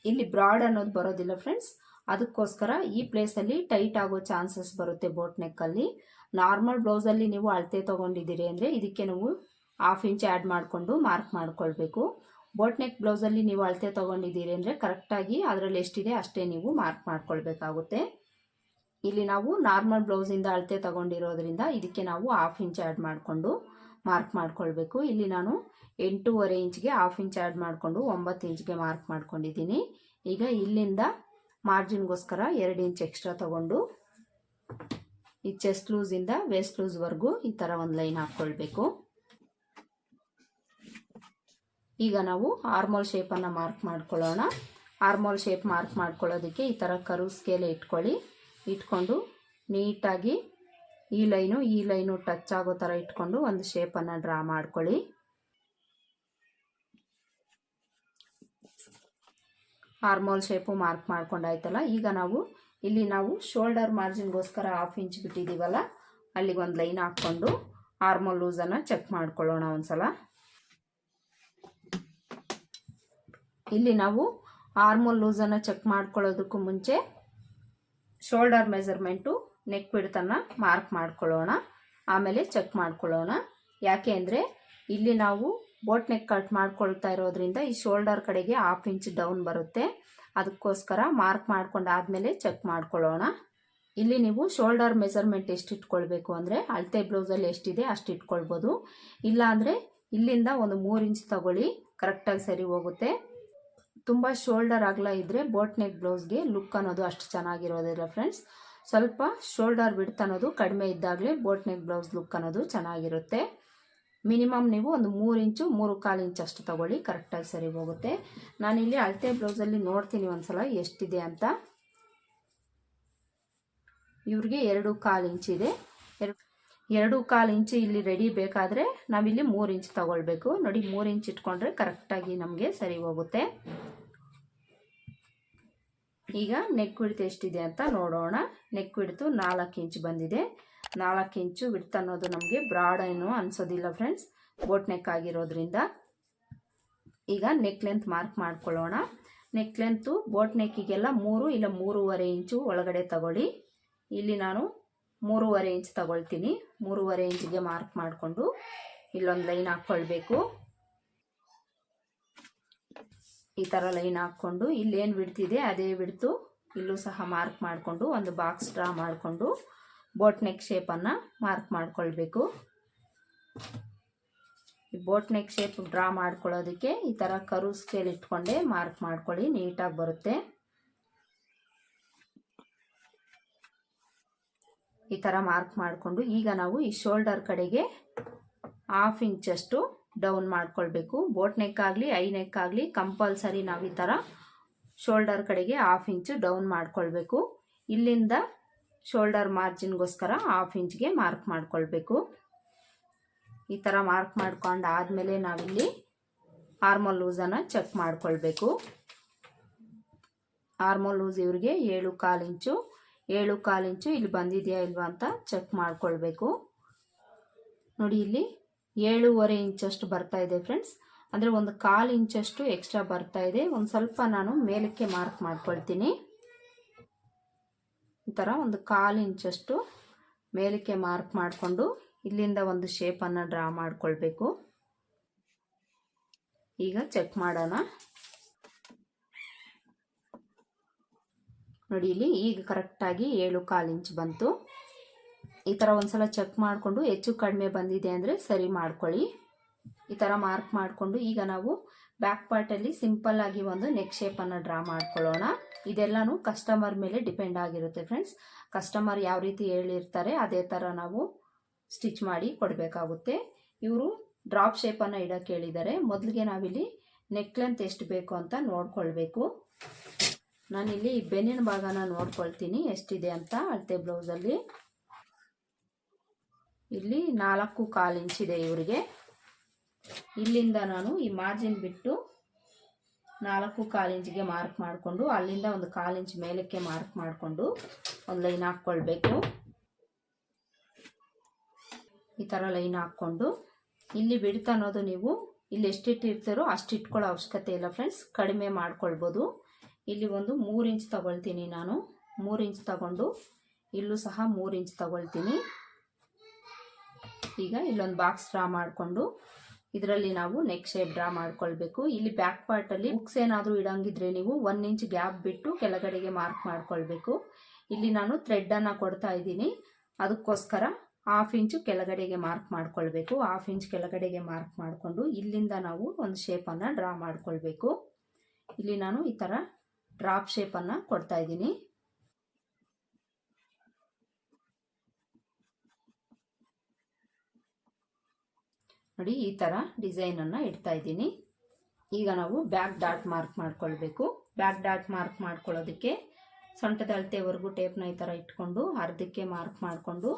ಇಲ್ಲಿ ಬ್ರಾಡ್ ಅನ್ನೋದು ಬರೋದಿಲ್ಲ ಫ್ರೆಂಡ್ಸ್ ಅದಕ್ಕೋಸ್ಕರ ಈ ಪ್ಲೇಸಲ್ಲಿ ಟೈಟ್ ಆಗೋ ಚಾನ್ಸಸ್ ಬರುತ್ತೆ ಬೋಟ್ ನೆಕ್ಕಲ್ಲಿ ನಾರ್ಮಲ್ ಬ್ಲೌಸಲ್ಲಿ ನೀವು ಅಳತೆ ತೊಗೊಂಡಿದ್ದೀರಿ ಅಂದರೆ ಇದಕ್ಕೆ ನೀವು ಹಾಫ್ ಇಂಚ್ ಆ್ಯಡ್ ಮಾಡಿಕೊಂಡು ಮಾರ್ಕ್ ಮಾಡ್ಕೊಳ್ಬೇಕು. ಬೋಟ್ ನೆಕ್ ಬ್ಲೌಸಲ್ಲಿ ನೀವು ಅಳತೆ ತೊಗೊಂಡಿದ್ದೀರಿ ಅಂದರೆ ಕರೆಕ್ಟಾಗಿ ಅದರಲ್ಲಿ ಎಷ್ಟಿದೆ ಅಷ್ಟೇ ನೀವು ಮಾರ್ಕ್ ಮಾಡ್ಕೊಳ್ಬೇಕಾಗುತ್ತೆ. ಇಲ್ಲಿ ನಾವು ನಾರ್ಮಲ್ ಬ್ಲೌಸಿಂದ ಅಳತೆ ತಗೊಂಡಿರೋದ್ರಿಂದ ಇದಕ್ಕೆ ನಾವು ಹಾಫ್ ಇಂಚ್ ಆ್ಯಡ್ ಮಾಡಿಕೊಂಡು ಮಾರ್ಕ್ ಮಾಡ್ಕೊಳ್ಬೇಕು. ಇಲ್ಲಿ ನಾನು ಎಂಟೂವರೆ ಇಂಚ್ಗೆ ಹಾಫ್ ಇಂಚ್ ಆ್ಯಡ್ ಮಾಡಿಕೊಂಡು ಒಂಬತ್ತು ಇಂಚ್ಗೆ ಮಾರ್ಕ್ ಮಾಡ್ಕೊಂಡಿದ್ದೀನಿ. ಈಗ ಇಲ್ಲಿಂದ ಮಾರ್ಜಿನ್ಗೋಸ್ಕರ ಎರಡು ಇಂಚ್ ಎಕ್ಸ್ಟ್ರಾ ತಗೊಂಡು ಈ ಚೆಸ್ಟ್ ಲೂಸಿಂದ ವೇಸ್ಟ್ ಲೂಸ್ವರೆಗೂ ಈ ಥರ ಒಂದು ಲೈನ್ ಹಾಕ್ಕೊಳ್ಬೇಕು. ಈಗ ನಾವು ಆರ್ಮೋಲ್ ಶೇಪನ್ನು ಮಾರ್ಕ್ ಮಾಡ್ಕೊಳ್ಳೋಣ. ಆರ್ಮೋಲ್ ಶೇಪ್ ಮಾರ್ಕ್ ಮಾಡ್ಕೊಳ್ಳೋದಕ್ಕೆ ಈ ಥರ ಕರು ಸ್ಕೇಲ್ ಇಟ್ಕೊಳ್ಳಿ. ಇಟ್ಕೊಂಡು ನೀಟಾಗಿ ಈ ಲೈನು ಈ ಲೈನು ಟಚ್ ಆಗೋ ಥರ ಇಟ್ಕೊಂಡು ಒಂದು ಶೇಪನ್ನು ಡ್ರಾ ಮಾಡ್ಕೊಳ್ಳಿ. ಆರ್ಮೋಲ್ ಶೇಪು ಮಾರ್ಕ್ ಮಾಡ್ಕೊಂಡಾಯ್ತಲ್ಲ ಈಗ ನಾವು ಇಲ್ಲಿ ನಾವು ಶೋಲ್ಡರ್ ಮಾರ್ಜಿನ್ಗೋಸ್ಕರ ಹಾಫ್ ಇಂಚ್ ಬಿಟ್ಟಿದ್ದೀವಲ್ಲ? ಅಲ್ಲಿಗೆ ಒಂದು ಲೈನ್ ಹಾಕ್ಕೊಂಡು ಆರ್ಮಲ್ ಲೂಸನ್ನು ಚೆಕ್ ಮಾಡ್ಕೊಳ್ಳೋಣ ಒಂದ್ಸಲ. ಇಲ್ಲಿ ನಾವು ಆರ್ಮಲ್ ಲೂಸನ್ನು ಚೆಕ್ ಮಾಡ್ಕೊಳ್ಳೋದಕ್ಕೂ ಮುಂಚೆ ಶೋಲ್ಡರ್ ಮೆಜರ್ಮೆಂಟು ನೆಕ್ ಬಿಡ್ತನ್ನು ಮಾರ್ಕ್ ಮಾಡ್ಕೊಳ್ಳೋಣ. ಆಮೇಲೆ ಚೆಕ್ ಮಾಡ್ಕೊಳ್ಳೋಣ. ಯಾಕೆ ಅಂದರೆ ಇಲ್ಲಿ ನಾವು ಬೋಟ್ ನೆಕ್ ಕಟ್ ಮಾಡ್ಕೊಳ್ತಾ ಇರೋದ್ರಿಂದ ಈ ಶೋಲ್ಡರ್ ಕಡೆಗೆ ಹಾಫ್ ಇಂಚ್ ಡೌನ್ ಬರುತ್ತೆ. ಅದಕ್ಕೋಸ್ಕರ ಮಾರ್ಕ್ ಮಾಡ್ಕೊಂಡು ಆದಮೇಲೆ ಚೆಕ್ ಮಾಡ್ಕೊಳ್ಳೋಣ. ಇಲ್ಲಿ ನೀವು ಶೋಲ್ಡರ್ ಮೆಸರ್ಮೆಂಟ್ ಎಷ್ಟು ಇಟ್ಕೊಳ್ಬೇಕು ಅಂದರೆ ಅಳತೆ ಬ್ಲೌಸಲ್ಲಿ ಎಷ್ಟಿದೆ ಅಷ್ಟು ಇಟ್ಕೊಳ್ಬೋದು. ಇಲ್ಲಾಂದರೆ ಇಲ್ಲಿಂದ ಒಂದು ಮೂರು ಇಂಚ್ ತಗೊಳ್ಳಿ ಕರೆಕ್ಟಾಗಿ ಸರಿ ಹೋಗುತ್ತೆ. ತುಂಬ ಶೋಲ್ಡರ್ ಅಗಲ ಇದ್ದರೆ ಬೋಟ್ ನೆಕ್ ಬ್ಲೌಸ್ಗೆ ಲುಕ್ ಅನ್ನೋದು ಅಷ್ಟು ಚೆನ್ನಾಗಿರೋದಿಲ್ಲ ಫ್ರೆಂಡ್ಸ್ ಸ್ವಲ್ಪ ಶೋಲ್ಡರ್ ಬಿಡ್ತ್ ಅನ್ನೋದು ಕಡಿಮೆ ಇದ್ದಾಗಲೇ ಬೋಟ್ ನೆಕ್ ಬ್ಲೌಸ್ ಲುಕ್ ಅನ್ನೋದು ಚೆನ್ನಾಗಿರುತ್ತೆ. ಮಿನಿಮಮ್ ನೀವು ಒಂದು ಮೂರು ಇಂಚು, ಮೂರು ಕಾಲು ಇಂಚು ಅಷ್ಟು ತಗೊಳ್ಳಿ, ಕರೆಕ್ಟಾಗಿ ಸರಿ ಹೋಗುತ್ತೆ. ನಾನಿಲ್ಲಿ ಅಳತೆ ಬ್ಲೌಸಲ್ಲಿ ನೋಡ್ತೀನಿ ಒಂದ್ಸಲ ಎಷ್ಟಿದೆ ಅಂತ. ಇವ್ರಿಗೆ ಎರಡು ಕಾಲು ಇಂಚು ಇದೆ. ಎರಡು ಕಾಲು ಇಂಚು ಇಲ್ಲಿ ರೆಡಿ ಬೇಕಾದರೆ ನಾವಿಲ್ಲಿ ಮೂರು ಇಂಚ್ ತಗೊಳ್ಬೇಕು. ನೋಡಿ, ಮೂರು ಇಂಚ್ ಇಟ್ಕೊಂಡ್ರೆ ಕರೆಕ್ಟಾಗಿ ನಮಗೆ ಸರಿ ಹೋಗುತ್ತೆ. ಈಗ ನೆಕ್ ಹಿಡಿತು ಎಷ್ಟಿದೆ ಅಂತ ನೋಡೋಣ. ನೆಕ್ ಹಿಡಿತು ನಾಲ್ಕು ಇಂಚ್ ಬಂದಿದೆ. ನಾಲ್ಕು ಇಂಚು ವಿಡ್ತ್ ಅನ್ನೋದು ನಮಗೆ ಬ್ರಾಡ್ ಏನು ಅನಿಸೋದಿಲ್ಲ ಫ್ರೆಂಡ್ಸ್ ಬೋಟ್ ನೆಕ್ ಆಗಿರೋದ್ರಿಂದ. ಈಗ ನೆಕ್ ಲೆಂತ್ ಮಾರ್ಕ್ ಮಾಡ್ಕೊಳ್ಳೋಣ. ನೆಕ್ ಲೆಂತು ಬೋಟ್ ನೆಕ್ಕಿಗೆಲ್ಲ ಮೂರು ಇಲ್ಲ ಮೂರುವರೆ ಇಂಚು ಒಳಗಡೆ ತಗೊಳ್ಳಿ. ಇಲ್ಲಿ ನಾನು ಮೂರುವರೆ ಇಂಚ್ ತಗೊಳ್ತೀನಿ. ಮೂರುವರೆ ಇಂಚಿಗೆ ಮಾರ್ಕ್ ಮಾಡಿಕೊಂಡು ಇಲ್ಲೊಂದು ಲೈನ್ ಹಾಕ್ಕೊಳ್ಬೇಕು. ಈ ಥರ ಲೈನ್ ಹಾಕ್ಕೊಂಡು ಇಲ್ಲೇನು ಬಿಡ್ತಿದೆ ಅದೇ ಬಿಡ್ತು ಇಲ್ಲೂ ಸಹ ಮಾರ್ಕ್ ಮಾಡಿಕೊಂಡು ಒಂದು ಬಾಕ್ಸ್ ಡ್ರಾ ಮಾಡಿಕೊಂಡು ಬೋಟ್ ನೆಕ್ ಶೇಪನ್ನು ಮಾರ್ಕ್ ಮಾಡ್ಕೊಳ್ಬೇಕು. ಈ ಬೋಟ್ ನೆಕ್ ಶೇಪ್ ಡ್ರಾ ಮಾಡ್ಕೊಳ್ಳೋದಕ್ಕೆ ಈ ಥರ ಕರು ಸ್ಕೇಲ್ ಇಟ್ಕೊಂಡೆ ಮಾರ್ಕ್ ಮಾಡ್ಕೊಳ್ಳಿ ನೀಟಾಗಿ ಬರುತ್ತೆ. ಈ ಥರ ಮಾರ್ಕ್ ಮಾಡಿಕೊಂಡು ಈಗ ನಾವು ಈ ಶೋಲ್ಡರ್ ಕಡೆಗೆ ಹಾಫ್ ಇಂಚಷ್ಟು ಡೌನ್ ಮಾಡ್ಕೊಳ್ಬೇಕು. ಬೋಟ್ ನೆಕ್ ಆಗಲಿ ಐ ನೆಕ್ ಆಗಲಿ ಕಂಪಲ್ಸರಿ ನಾವು ಈ ಥರ ಶೋಲ್ಡರ್ ಕಡೆಗೆ ಹಾಫ್ ಇಂಚು ಡೌನ್ ಮಾಡ್ಕೊಳ್ಬೇಕು. ಇಲ್ಲಿಂದ ಶೋಲ್ಡರ್ ಮಾರ್ಜಿನ್ಗೋಸ್ಕರ ಹಾಫ್ ಇಂಚ್ಗೆ ಮಾರ್ಕ್ ಮಾಡ್ಕೊಳ್ಬೇಕು. ಈ ಥರ ಮಾರ್ಕ್ ಮಾಡ್ಕೊಂಡು ಆದಮೇಲೆ ನಾವಿಲ್ಲಿ ಆರ್ಮೋಲ್ ಲೂಸನ್ನು ಚೆಕ್ ಮಾಡ್ಕೊಳ್ಬೇಕು. ಆರ್ಮೋಲ್ ಲೂಸ್ ಇವ್ರಿಗೆ ಏಳು ಕಾಲು ಇಂಚು, ಏಳು ಕಾಲು ಇಂಚು ಇಲ್ಲಿ ಬಂದಿದೆಯಾ ಇಲ್ವಾ ಅಂತ ಚೆಕ್ ಮಾಡ್ಕೊಳ್ಬೇಕು. ನೋಡಿ ಇಲ್ಲಿ ಏಳೂವರೆ ಇಂಚಷ್ಟು ಬರ್ತಾ ಇದೆ ಫ್ರೆಂಡ್ಸ್ ಅಂದರೆ ಒಂದು ಕಾಲು ಇಂಚಷ್ಟು ಎಕ್ಸ್ಟ್ರಾ ಬರ್ತಾ ಇದೆ. ಒಂದು ಸ್ವಲ್ಪ ನಾನು ಮೇಲಕ್ಕೆ ಮಾರ್ಕ್ ಮಾಡ್ಕೊಳ್ತೀನಿ. ಥರ ಒಂದು ಕಾಲು ಇಂಚಷ್ಟು ಮೇಲಕ್ಕೆ ಮಾರ್ಕ್ ಮಾಡಿಕೊಂಡು ಇಲ್ಲಿಂದ ಒಂದು ಶೇಪನ್ನು ಡ್ರಾ ಮಾಡಿಕೊಳ್ಬೇಕು. ಈಗ ಚೆಕ್ ಮಾಡೋಣ. ನೋಡಿ, ಇಲ್ಲಿ ಈಗ ಕರೆಕ್ಟಾಗಿ ಏಳು ಕಾಲು ಇಂಚ್ ಬಂತು. ಈ ಥರ ಒಂದ್ಸಲ ಚೆಕ್ ಮಾಡಿಕೊಂಡು ಹೆಚ್ಚು ಕಡಿಮೆ ಬಂದಿದೆ ಅಂದರೆ ಸರಿ ಮಾಡ್ಕೊಳ್ಳಿ. ಈ ಥರ ಮಾರ್ಕ್ ಮಾಡಿಕೊಂಡು ಈಗ ನಾವು ಬ್ಯಾಕ್ ಪಾರ್ಟಲ್ಲಿ ಸಿಂಪಲ್ ಆಗಿ ಒಂದು ನೆಕ್ ಶೇಪನ್ನು ಡ್ರಾ ಮಾಡ್ಕೊಳ್ಳೋಣ. ಇದೆಲ್ಲಾನು ಕಸ್ಟಮರ್ ಮೇಲೆ ಡಿಪೆಂಡ್ ಆಗಿರುತ್ತೆ ಫ್ರೆಂಡ್ಸ್ ಕಸ್ಟಮರ್ ಯಾವ ರೀತಿ ಹೇಳಿರ್ತಾರೆ, ಅದೇ ಥರ ನಾವು ಸ್ಟಿಚ್ ಮಾಡಿ ಕೊಡಬೇಕಾಗುತ್ತೆ. ಇವರು ಡ್ರಾಪ್ ಶೇಪನ್ನು ಇಡೋಕ್ಕೆ ಹೇಳಿದ್ದಾರೆ. ಮೊದಲಿಗೆ ನಾವಿಲ್ಲಿ ನೆಕ್ ಲೆಂತ್ ಎಷ್ಟು ಬೇಕು ಅಂತ ನೋಡ್ಕೊಳ್ಬೇಕು. ನಾನಿಲ್ಲಿ ಬೆನ್ನಿನ ಭಾಗನ ನೋಡ್ಕೊಳ್ತೀನಿ, ಎಷ್ಟಿದೆ ಅಂತ ಅಳತೆ ಬ್ಲೌಸಲ್ಲಿ ಇಲ್ಲಿ ನಾಲ್ಕು ಕಾಲು ಇಂಚಿದೆ ಇವರಿಗೆ. ಇಲ್ಲಿಂದ ನಾನು ಈ ಮಾರ್ಜಿನ್ ಬಿಟ್ಟು ನಾಲ್ಕು ಕಾಲು ಇಂಚಿಗೆ ಮಾರ್ಕ್ ಮಾಡಿಕೊಂಡು, ಅಲ್ಲಿಂದ ಒಂದು ಕಾಲಿಂಚ್ ಮೇಲಕ್ಕೆ ಮಾರ್ಕ್ ಮಾಡಿಕೊಂಡು ಒಂದು ಲೈನ್ ಹಾಕ್ಕೊಳ್ಬೇಕು. ಈ ಥರ ಲೈನ್ ಹಾಕ್ಕೊಂಡು, ಇಲ್ಲಿ ಬಿಡ್ತಾ ಅನ್ನೋದು ನೀವು ಇಲ್ಲಿ ಎಷ್ಟಿಟ್ಟಿರ್ತಾರೋ ಅಷ್ಟು ಇಟ್ಕೊಳ್ಳೋ ಅವಶ್ಯಕತೆ ಇಲ್ಲ ಫ್ರೆಂಡ್ಸ್ ಕಡಿಮೆ ಮಾಡ್ಕೊಳ್ಬೋದು. ಇಲ್ಲಿ ಒಂದು ಮೂರು ಇಂಚ್ ತಗೊಳ್ತೀನಿ ನಾನು. ಮೂರು ಇಂಚ್ ತಗೊಂಡು ಇಲ್ಲೂ ಸಹ ಮೂರು ಇಂಚ್ ತಗೊಳ್ತೀನಿ. ಈಗ ಇಲ್ಲೊಂದು ಬಾಕ್ಸ್ ಡ್ರಾ ಮಾಡಿಕೊಂಡು ಇದರಲ್ಲಿ ನಾವು ನೆಕ್ ಶೇಪ್ ಡ್ರಾ ಮಾಡ್ಕೊಳ್ಬೇಕು. ಇಲ್ಲಿ ಬ್ಯಾಕ್ ಪಾರ್ಟ್ ಅಲ್ಲಿ ಬುಕ್ಸ್ ಏನಾದರೂ ಇಡಂಗಿದ್ರೆ ನೀವು ಒನ್ ಇಂಚ್ ಗ್ಯಾಪ್ ಬಿಟ್ಟು ಕೆಳಗಡೆಗೆ ಮಾರ್ಕ್ ಮಾಡ್ಕೊಳ್ಬೇಕು. ಇಲ್ಲಿ ನಾನು ಥ್ರೆಡ್ಡನ್ನು ಕೊಡ್ತಾ ಇದ್ದೀನಿ. ಅದಕ್ಕೋಸ್ಕರ ಹಾಫ್ ಇಂಚು ಕೆಳಗಡೆಗೆ ಮಾರ್ಕ್ ಮಾಡ್ಕೊಳ್ಬೇಕು. ಹಾಫ್ ಇಂಚ್ ಕೆಳಗಡೆಗೆ ಮಾರ್ಕ್ ಮಾಡಿಕೊಂಡು ಇಲ್ಲಿಂದ ನಾವು ಒಂದು ಶೇಪನ್ನು ಡ್ರಾ ಮಾಡ್ಕೊಳ್ಬೇಕು. ಇಲ್ಲಿ ನಾನು ಈ ಥರ ಡ್ರಾಪ್ ಶೇಪನ್ನು ಕೊಡ್ತಾ ಇದ್ದೀನಿ. ನೋಡಿ, ಈ ಥರ ಡಿಸೈನನ್ನು ಇಡ್ತಾ ಇದ್ದೀನಿ. ಈಗ ನಾವು ಬ್ಯಾಕ್ ಡಾಟ್ ಮಾರ್ಕ್ ಮಾಡ್ಕೊಳ್ಬೇಕು. ಬ್ಯಾಕ್ ಡಾಟ್ ಮಾರ್ಕ್ ಮಾಡ್ಕೊಳ್ಳೋದಕ್ಕೆ ಸೊಂಟದ ಅಳತೆವರೆಗೂ ಟೇಪ್ನ ಈ ಥರ ಇಟ್ಕೊಂಡು ಅರ್ಧಕ್ಕೆ ಮಾರ್ಕ್ ಮಾಡಿಕೊಂಡು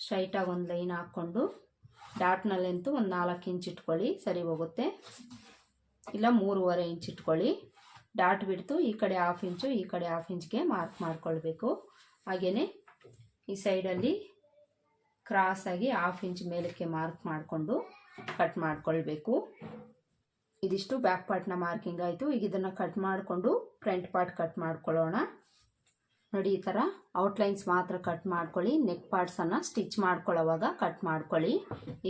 ಸ್ಟ್ರೈಟಾಗಿ ಒಂದು ಲೈನ್ ಹಾಕ್ಕೊಂಡು ಡಾಟ್ನಲ್ಲಂತೂ ಒಂದು ನಾಲ್ಕು ಇಂಚ್ ಇಟ್ಕೊಳ್ಳಿ, ಸರಿ ಹೋಗುತ್ತೆ. ಇಲ್ಲ, ಮೂರುವರೆ ಇಂಚ್ ಇಟ್ಕೊಳ್ಳಿ. ಡಾಟ್ ಬಿಡ್ತು, ಈ ಕಡೆ ಹಾಫ್ ಇಂಚು ಈ ಕಡೆ ಹಾಫ್ ಇಂಚ್ಗೆ ಮಾರ್ಕ್ ಮಾಡ್ಕೊಳ್ಬೇಕು. ಹಾಗೆಯೇ ಈ ಸೈಡಲ್ಲಿ ಕ್ರಾಸಾಗಿ ಹಾಫ್ ಇಂಚ್ ಮೇಲಕ್ಕೆ ಮಾರ್ಕ್ ಮಾಡಿಕೊಂಡು ಕಟ್ ಮಾಡ್ಕೊಳ್ಬೇಕು. ಇದಿಷ್ಟು ಬ್ಯಾಕ್ ಪಾರ್ಟ್ನ ಮಾರ್ಕಿಂಗ್ ಆಯಿತು. ಈಗ ಇದನ್ನು ಕಟ್ ಮಾಡಿಕೊಂಡು ಫ್ರಂಟ್ ಪಾರ್ಟ್ ಕಟ್ ಮಾಡ್ಕೊಳ್ಳೋಣ. ನೋಡಿ, ಈ ಥರ ಔಟ್ಲೈನ್ಸ್ ಮಾತ್ರ ಕಟ್ ಮಾಡ್ಕೊಳ್ಳಿ. ನೆಕ್ ಪಾರ್ಟ್ಸನ್ನು ಸ್ಟಿಚ್ ಮಾಡ್ಕೊಳ್ಳೋವಾಗ ಕಟ್ ಮಾಡ್ಕೊಳ್ಳಿ.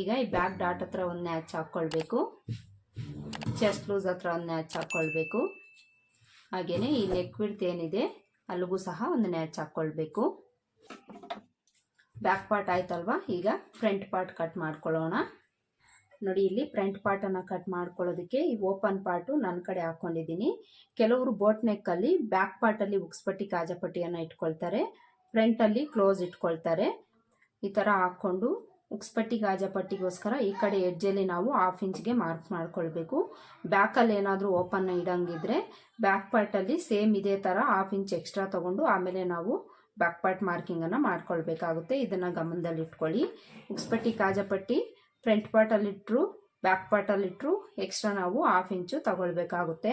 ಈಗ ಈ ಬ್ಯಾಕ್ ಡಾಟ್ ಹತ್ರ ಒಂದು ನ್ಯಾಚ್ ಹಾಕ್ಕೊಳ್ಬೇಕು ಚೆಸ್ಟ್ ಲೂಸ್ ಹತ್ರ ಒಂದು ನ್ಯಾಚ್ ಹಾಕ್ಕೊಳ್ಬೇಕು ಹಾಗೆಯೇ ಈ ನೆಕ್ ವಿಡ್ತ್ ಏನಿದೆ ಅಲ್ಲಿಗೂ ಸಹ ಒಂದು ನ್ಯಾಚ್ ಹಾಕ್ಕೊಳ್ಬೇಕು ಬ್ಯಾಕ್ ಪಾರ್ಟ್ ಆಯ್ತಲ್ವಾ? ಈಗ ಫ್ರಂಟ್ ಪಾರ್ಟ್ ಕಟ್ ಮಾಡ್ಕೊಳ್ಳೋಣ. ನೋಡಿ, ಇಲ್ಲಿ ಫ್ರಂಟ್ ಪಾರ್ಟನ್ನು ಕಟ್ ಮಾಡ್ಕೊಳ್ಳೋದಕ್ಕೆ ಈ ಓಪನ್ ಪಾರ್ಟು ನನ್ನ ಕಡೆ ಹಾಕ್ಕೊಂಡಿದ್ದೀನಿ ಕೆಲವರು ಬೋಟ್ ನೆಕ್ಕಲ್ಲಿ ಬ್ಯಾಕ್ ಪಾರ್ಟಲ್ಲಿ ಉಕ್ಸ್ಪಟ್ಟಿ ಕಾಜಪಟ್ಟಿಯನ್ನು ಇಟ್ಕೊಳ್ತಾರೆ. ಫ್ರಂಟಲ್ಲಿ ಕ್ಲೋಸ್ ಇಟ್ಕೊಳ್ತಾರೆ. ಈ ಥರ ಹಾಕ್ಕೊಂಡು ಉಕ್ಸ್ಪಟ್ಟಿ ಗಾಜಪಟ್ಟಿಗೋಸ್ಕರ ಈ ಕಡೆ ಎಡ್ಜಲ್ಲಿ ನಾವು ಹಾಫ್ ಇಂಚ್ಗೆ ಮಾರ್ಕ್ ಮಾಡ್ಕೊಳ್ಬೇಕು. ಬ್ಯಾಕಲ್ಲಿ ಏನಾದರೂ ಓಪನ್ ಇಡಂಗಿದ್ರೆ ಬ್ಯಾಕ್ ಪಾರ್ಟಲ್ಲಿ ಸೇಮ್ ಇದೇ ಥರ ಹಾಫ್ ಇಂಚ್ ಎಕ್ಸ್ಟ್ರಾ ತೊಗೊಂಡು ಆಮೇಲೆ ನಾವು ಬ್ಯಾಕ್ ಪಾರ್ಟ್ ಮಾರ್ಕಿಂಗನ್ನು ಮಾಡ್ಕೊಳ್ಬೇಕಾಗುತ್ತೆ. ಇದನ್ನು ಗಮನದಲ್ಲಿ ಇಟ್ಕೊಳ್ಳಿ ಉಕ್ಸ್ಪಟ್ಟಿ ಕಾಜಪಟ್ಟಿ ಫ್ರಂಟ್ ಪಾರ್ಟಲ್ಲಿಟ್ಟರು ಬ್ಯಾಕ್ ಪಾರ್ಟಲ್ಲಿಟ್ಟರು ಎಕ್ಸ್ಟ್ರಾ ನಾವು ಹಾಫ್ ಇಂಚು ತಗೊಳ್ಬೇಕಾಗುತ್ತೆ.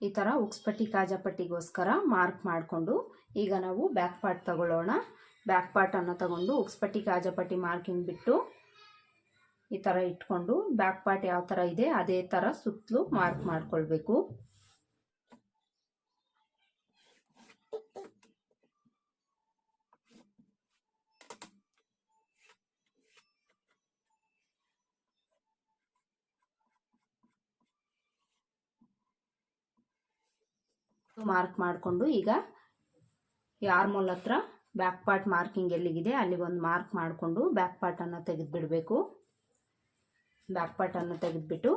ಈ ಥರ ಉಕ್ಸ್ಪಟ್ಟಿ ಕಾಜಪಟ್ಟಿಗೋಸ್ಕರ ಮಾರ್ಕ್ ಮಾಡಿಕೊಂಡು ಈಗ ನಾವು ಬ್ಯಾಕ್ ಪಾರ್ಟ್ ತಗೊಳ್ಳೋಣ. ಬ್ಯಾಕ್ ಪಾರ್ಟನ್ನು ತಗೊಂಡು ಉಕ್ಸ್ಪಟ್ಟಿ ಕಾಜಪಟ್ಟಿ ಮಾರ್ಕಿಂಗ್ ಬಿಟ್ಟು ಈ ಥರ ಇಟ್ಕೊಂಡು ಬ್ಯಾಕ್ ಪಾರ್ಟ್ ಯಾವ ಥರ ಇದೆ, ಅದೇ ಥರ ಸುತ್ತಲೂ ಮಾರ್ಕ್ ಮಾಡ್ಕೊಳ್ಬೇಕು. ಮಾರ್ಕ್ ಮಾಡಿಕೊಂಡು ಈಗ ಯಾರ್ಮೋಲ್ ಹತ್ರ ಬ್ಯಾಕ್ ಪಾರ್ಟ್ ಮಾರ್ಕಿಂಗ್ ಎಲ್ಲಿಗಿದೆ, ಅಲ್ಲಿ ಒಂದು ಮಾರ್ಕ್ ಮಾಡಿಕೊಂಡು ಬ್ಯಾಕ್ ಪಾರ್ಟನ್ನು ತೆಗೆದುಬಿಡಬೇಕು. ಬ್ಯಾಕ್ ಪಾರ್ಟನ್ನು ತೆಗೆದುಬಿಟ್ಟು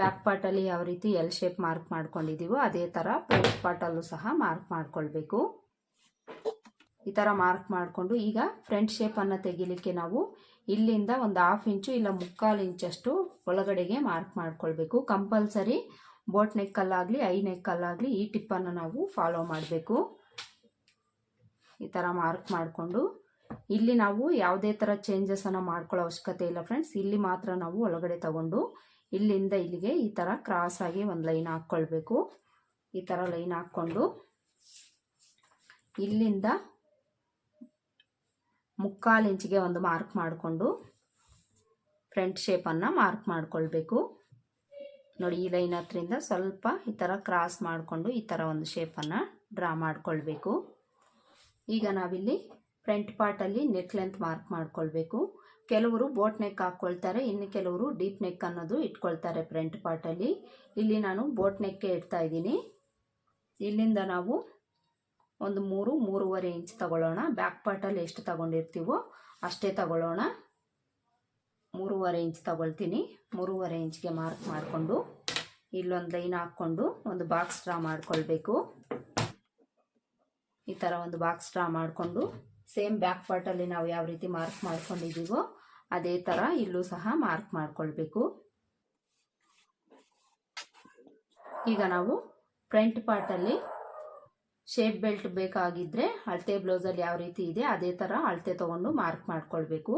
ಬ್ಯಾಕ್ ಪಾರ್ಟಲ್ಲಿ ಯಾವ ರೀತಿ ಎಲ್ ಶೇಪ್ ಮಾರ್ಕ್ ಮಾಡ್ಕೊಂಡಿದ್ದೀವೋ ಅದೇ ಥರ ಫ್ರಂಟ್ ಪಾರ್ಟಲ್ಲೂ ಸಹ ಮಾರ್ಕ್ ಮಾಡ್ಕೊಳ್ಬೇಕು. ಈ ಥರ ಮಾರ್ಕ್ ಮಾಡಿಕೊಂಡು ಈಗ ಫ್ರಂಟ್ ಶೇಪನ್ನು ತೆಗಿಲಿಕ್ಕೆ ನಾವು ಇಲ್ಲಿಂದ ಒಂದು ಹಾಫ್ ಇಂಚು ಇಲ್ಲ ಮುಕ್ಕಾಲು ಇಂಚಷ್ಟು ಒಳಗಡೆಗೆ ಮಾರ್ಕ್ ಮಾಡ್ಕೊಳ್ಬೇಕು. ಕಂಪಲ್ಸರಿ ಬೋಟ್ ನೆಕ್ಕಲ್ಲಾಗಲಿ ಐ ನೆಕ್ಕಲ್ಲಾಗಲಿ ಈ ಟಿಪ್ಪನ್ನು ನಾವು ಫಾಲೋ ಮಾಡಬೇಕು. ಈ ಥರ ಮಾರ್ಕ್ ಮಾಡಿಕೊಂಡು ಇಲ್ಲಿ ನಾವು ಯಾವುದೇ ಥರ ಚೇಂಜಸನ್ನು ಮಾಡ್ಕೊಳ್ಳೋ ಅವಶ್ಯಕತೆ ಇಲ್ಲ ಫ್ರೆಂಡ್ಸ್ ಇಲ್ಲಿ ಮಾತ್ರ ನಾವು ಒಳಗಡೆ ತಗೊಂಡು ಇಲ್ಲಿಂದ ಇಲ್ಲಿಗೆ ಈ ಥರ ಕ್ರಾಸಾಗಿ ಒಂದು ಲೈನ್ ಹಾಕ್ಕೊಳ್ಬೇಕು. ಈ ಥರ ಲೈನ್ ಹಾಕ್ಕೊಂಡು ಇಲ್ಲಿಂದ ಮುಕ್ಕಾಲು ಇಂಚಿಗೆ ಒಂದು ಮಾರ್ಕ್ ಮಾಡಿಕೊಂಡು ಫ್ರಂಟ್ ಶೇಪನ್ನು ಮಾರ್ಕ್ ಮಾಡಿಕೊಳ್ಬೇಕು. ನೋಡಿ ಈ ಲೈನ್ ಹತ್ರಿಂದ ಸ್ವಲ್ಪ ಈ ಥರ ಕ್ರಾಸ್ ಮಾಡಿಕೊಂಡು ಈ ಥರ ಒಂದು ಶೇಪನ್ನು ಡ್ರಾ ಮಾಡಿಕೊಳ್ಬೇಕು. ಈಗ ನಾವಿಲ್ಲಿ ಫ್ರಂಟ್ ಪಾರ್ಟಲ್ಲಿ ನೆಕ್ ಲೆಂತ್ ಮಾರ್ಕ್ ಮಾಡ್ಕೊಳ್ಬೇಕು. ಕೆಲವರು ಬೋಟ್ ನೆಕ್ ಹಾಕ್ಕೊಳ್ತಾರೆ, ಇನ್ನು ಕೆಲವರು ಡೀಪ್ ನೆಕ್ ಅನ್ನೋದು ಇಟ್ಕೊಳ್ತಾರೆ ಫ್ರಂಟ್ ಪಾರ್ಟಲ್ಲಿ. ಇಲ್ಲಿ ನಾನು ಬೋಟ್ ನೆಕ್ಕೆ ಇಡ್ತಾ ಇದ್ದೀನಿ. ಇಲ್ಲಿಂದ ನಾವು ಒಂದು ಮೂರು, ಮೂರುವರೆ ಇಂಚ್ ತಗೊಳ್ಳೋಣ. ಬ್ಯಾಕ್ ಪಾರ್ಟಲ್ಲಿ ಎಷ್ಟು ತಗೊಂಡಿರ್ತೀವೋ ಅಷ್ಟೇ ತಗೊಳ್ಳೋಣ. ಮೂರುವರೆ ಇಂಚ್ ತಗೊಳ್ತೀನಿ. ಮೂರುವರೆ ಇಂಚ್ಗೆ ಮಾರ್ಕ್ ಮಾಡಿಕೊಂಡು, ಇಲ್ಲೊಂದು ಲೈನ್ ಹಾಕ್ಕೊಂಡು ಒಂದು ಬಾಕ್ಸ್ ಡ್ರಾ ಮಾಡ್ಕೊಳ್ಬೇಕು. ಈ ಥರ ಒಂದು ಬಾಕ್ಸ್ ಡ್ರಾ ಮಾಡಿಕೊಂಡು ಸೇಮ್ ಬ್ಯಾಕ್ ಪಾರ್ಟಲ್ಲಿ ನಾವು ಯಾವ ರೀತಿ ಮಾರ್ಕ್ ಮಾಡ್ಕೊಂಡಿದ್ದೀವೋ ಅದೇ ಥರ ಇಲ್ಲೂ ಸಹ ಮಾರ್ಕ್ ಮಾಡ್ಕೊಳ್ಬೇಕು. ಈಗ ನಾವು ಫ್ರಂಟ್ ಪಾರ್ಟಲ್ಲಿ ಶೇಪ್ ಬೆಲ್ಟ್ ಬೇಕಾಗಿದ್ದರೆ ಅಳತೆ ಬ್ಲೌಸಲ್ಲಿ ಯಾವ ರೀತಿ ಇದೆ ಅದೇ ಥರ ಅಳತೆ ತೊಗೊಂಡು ಮಾರ್ಕ್ ಮಾಡ್ಕೊಳ್ಬೇಕು.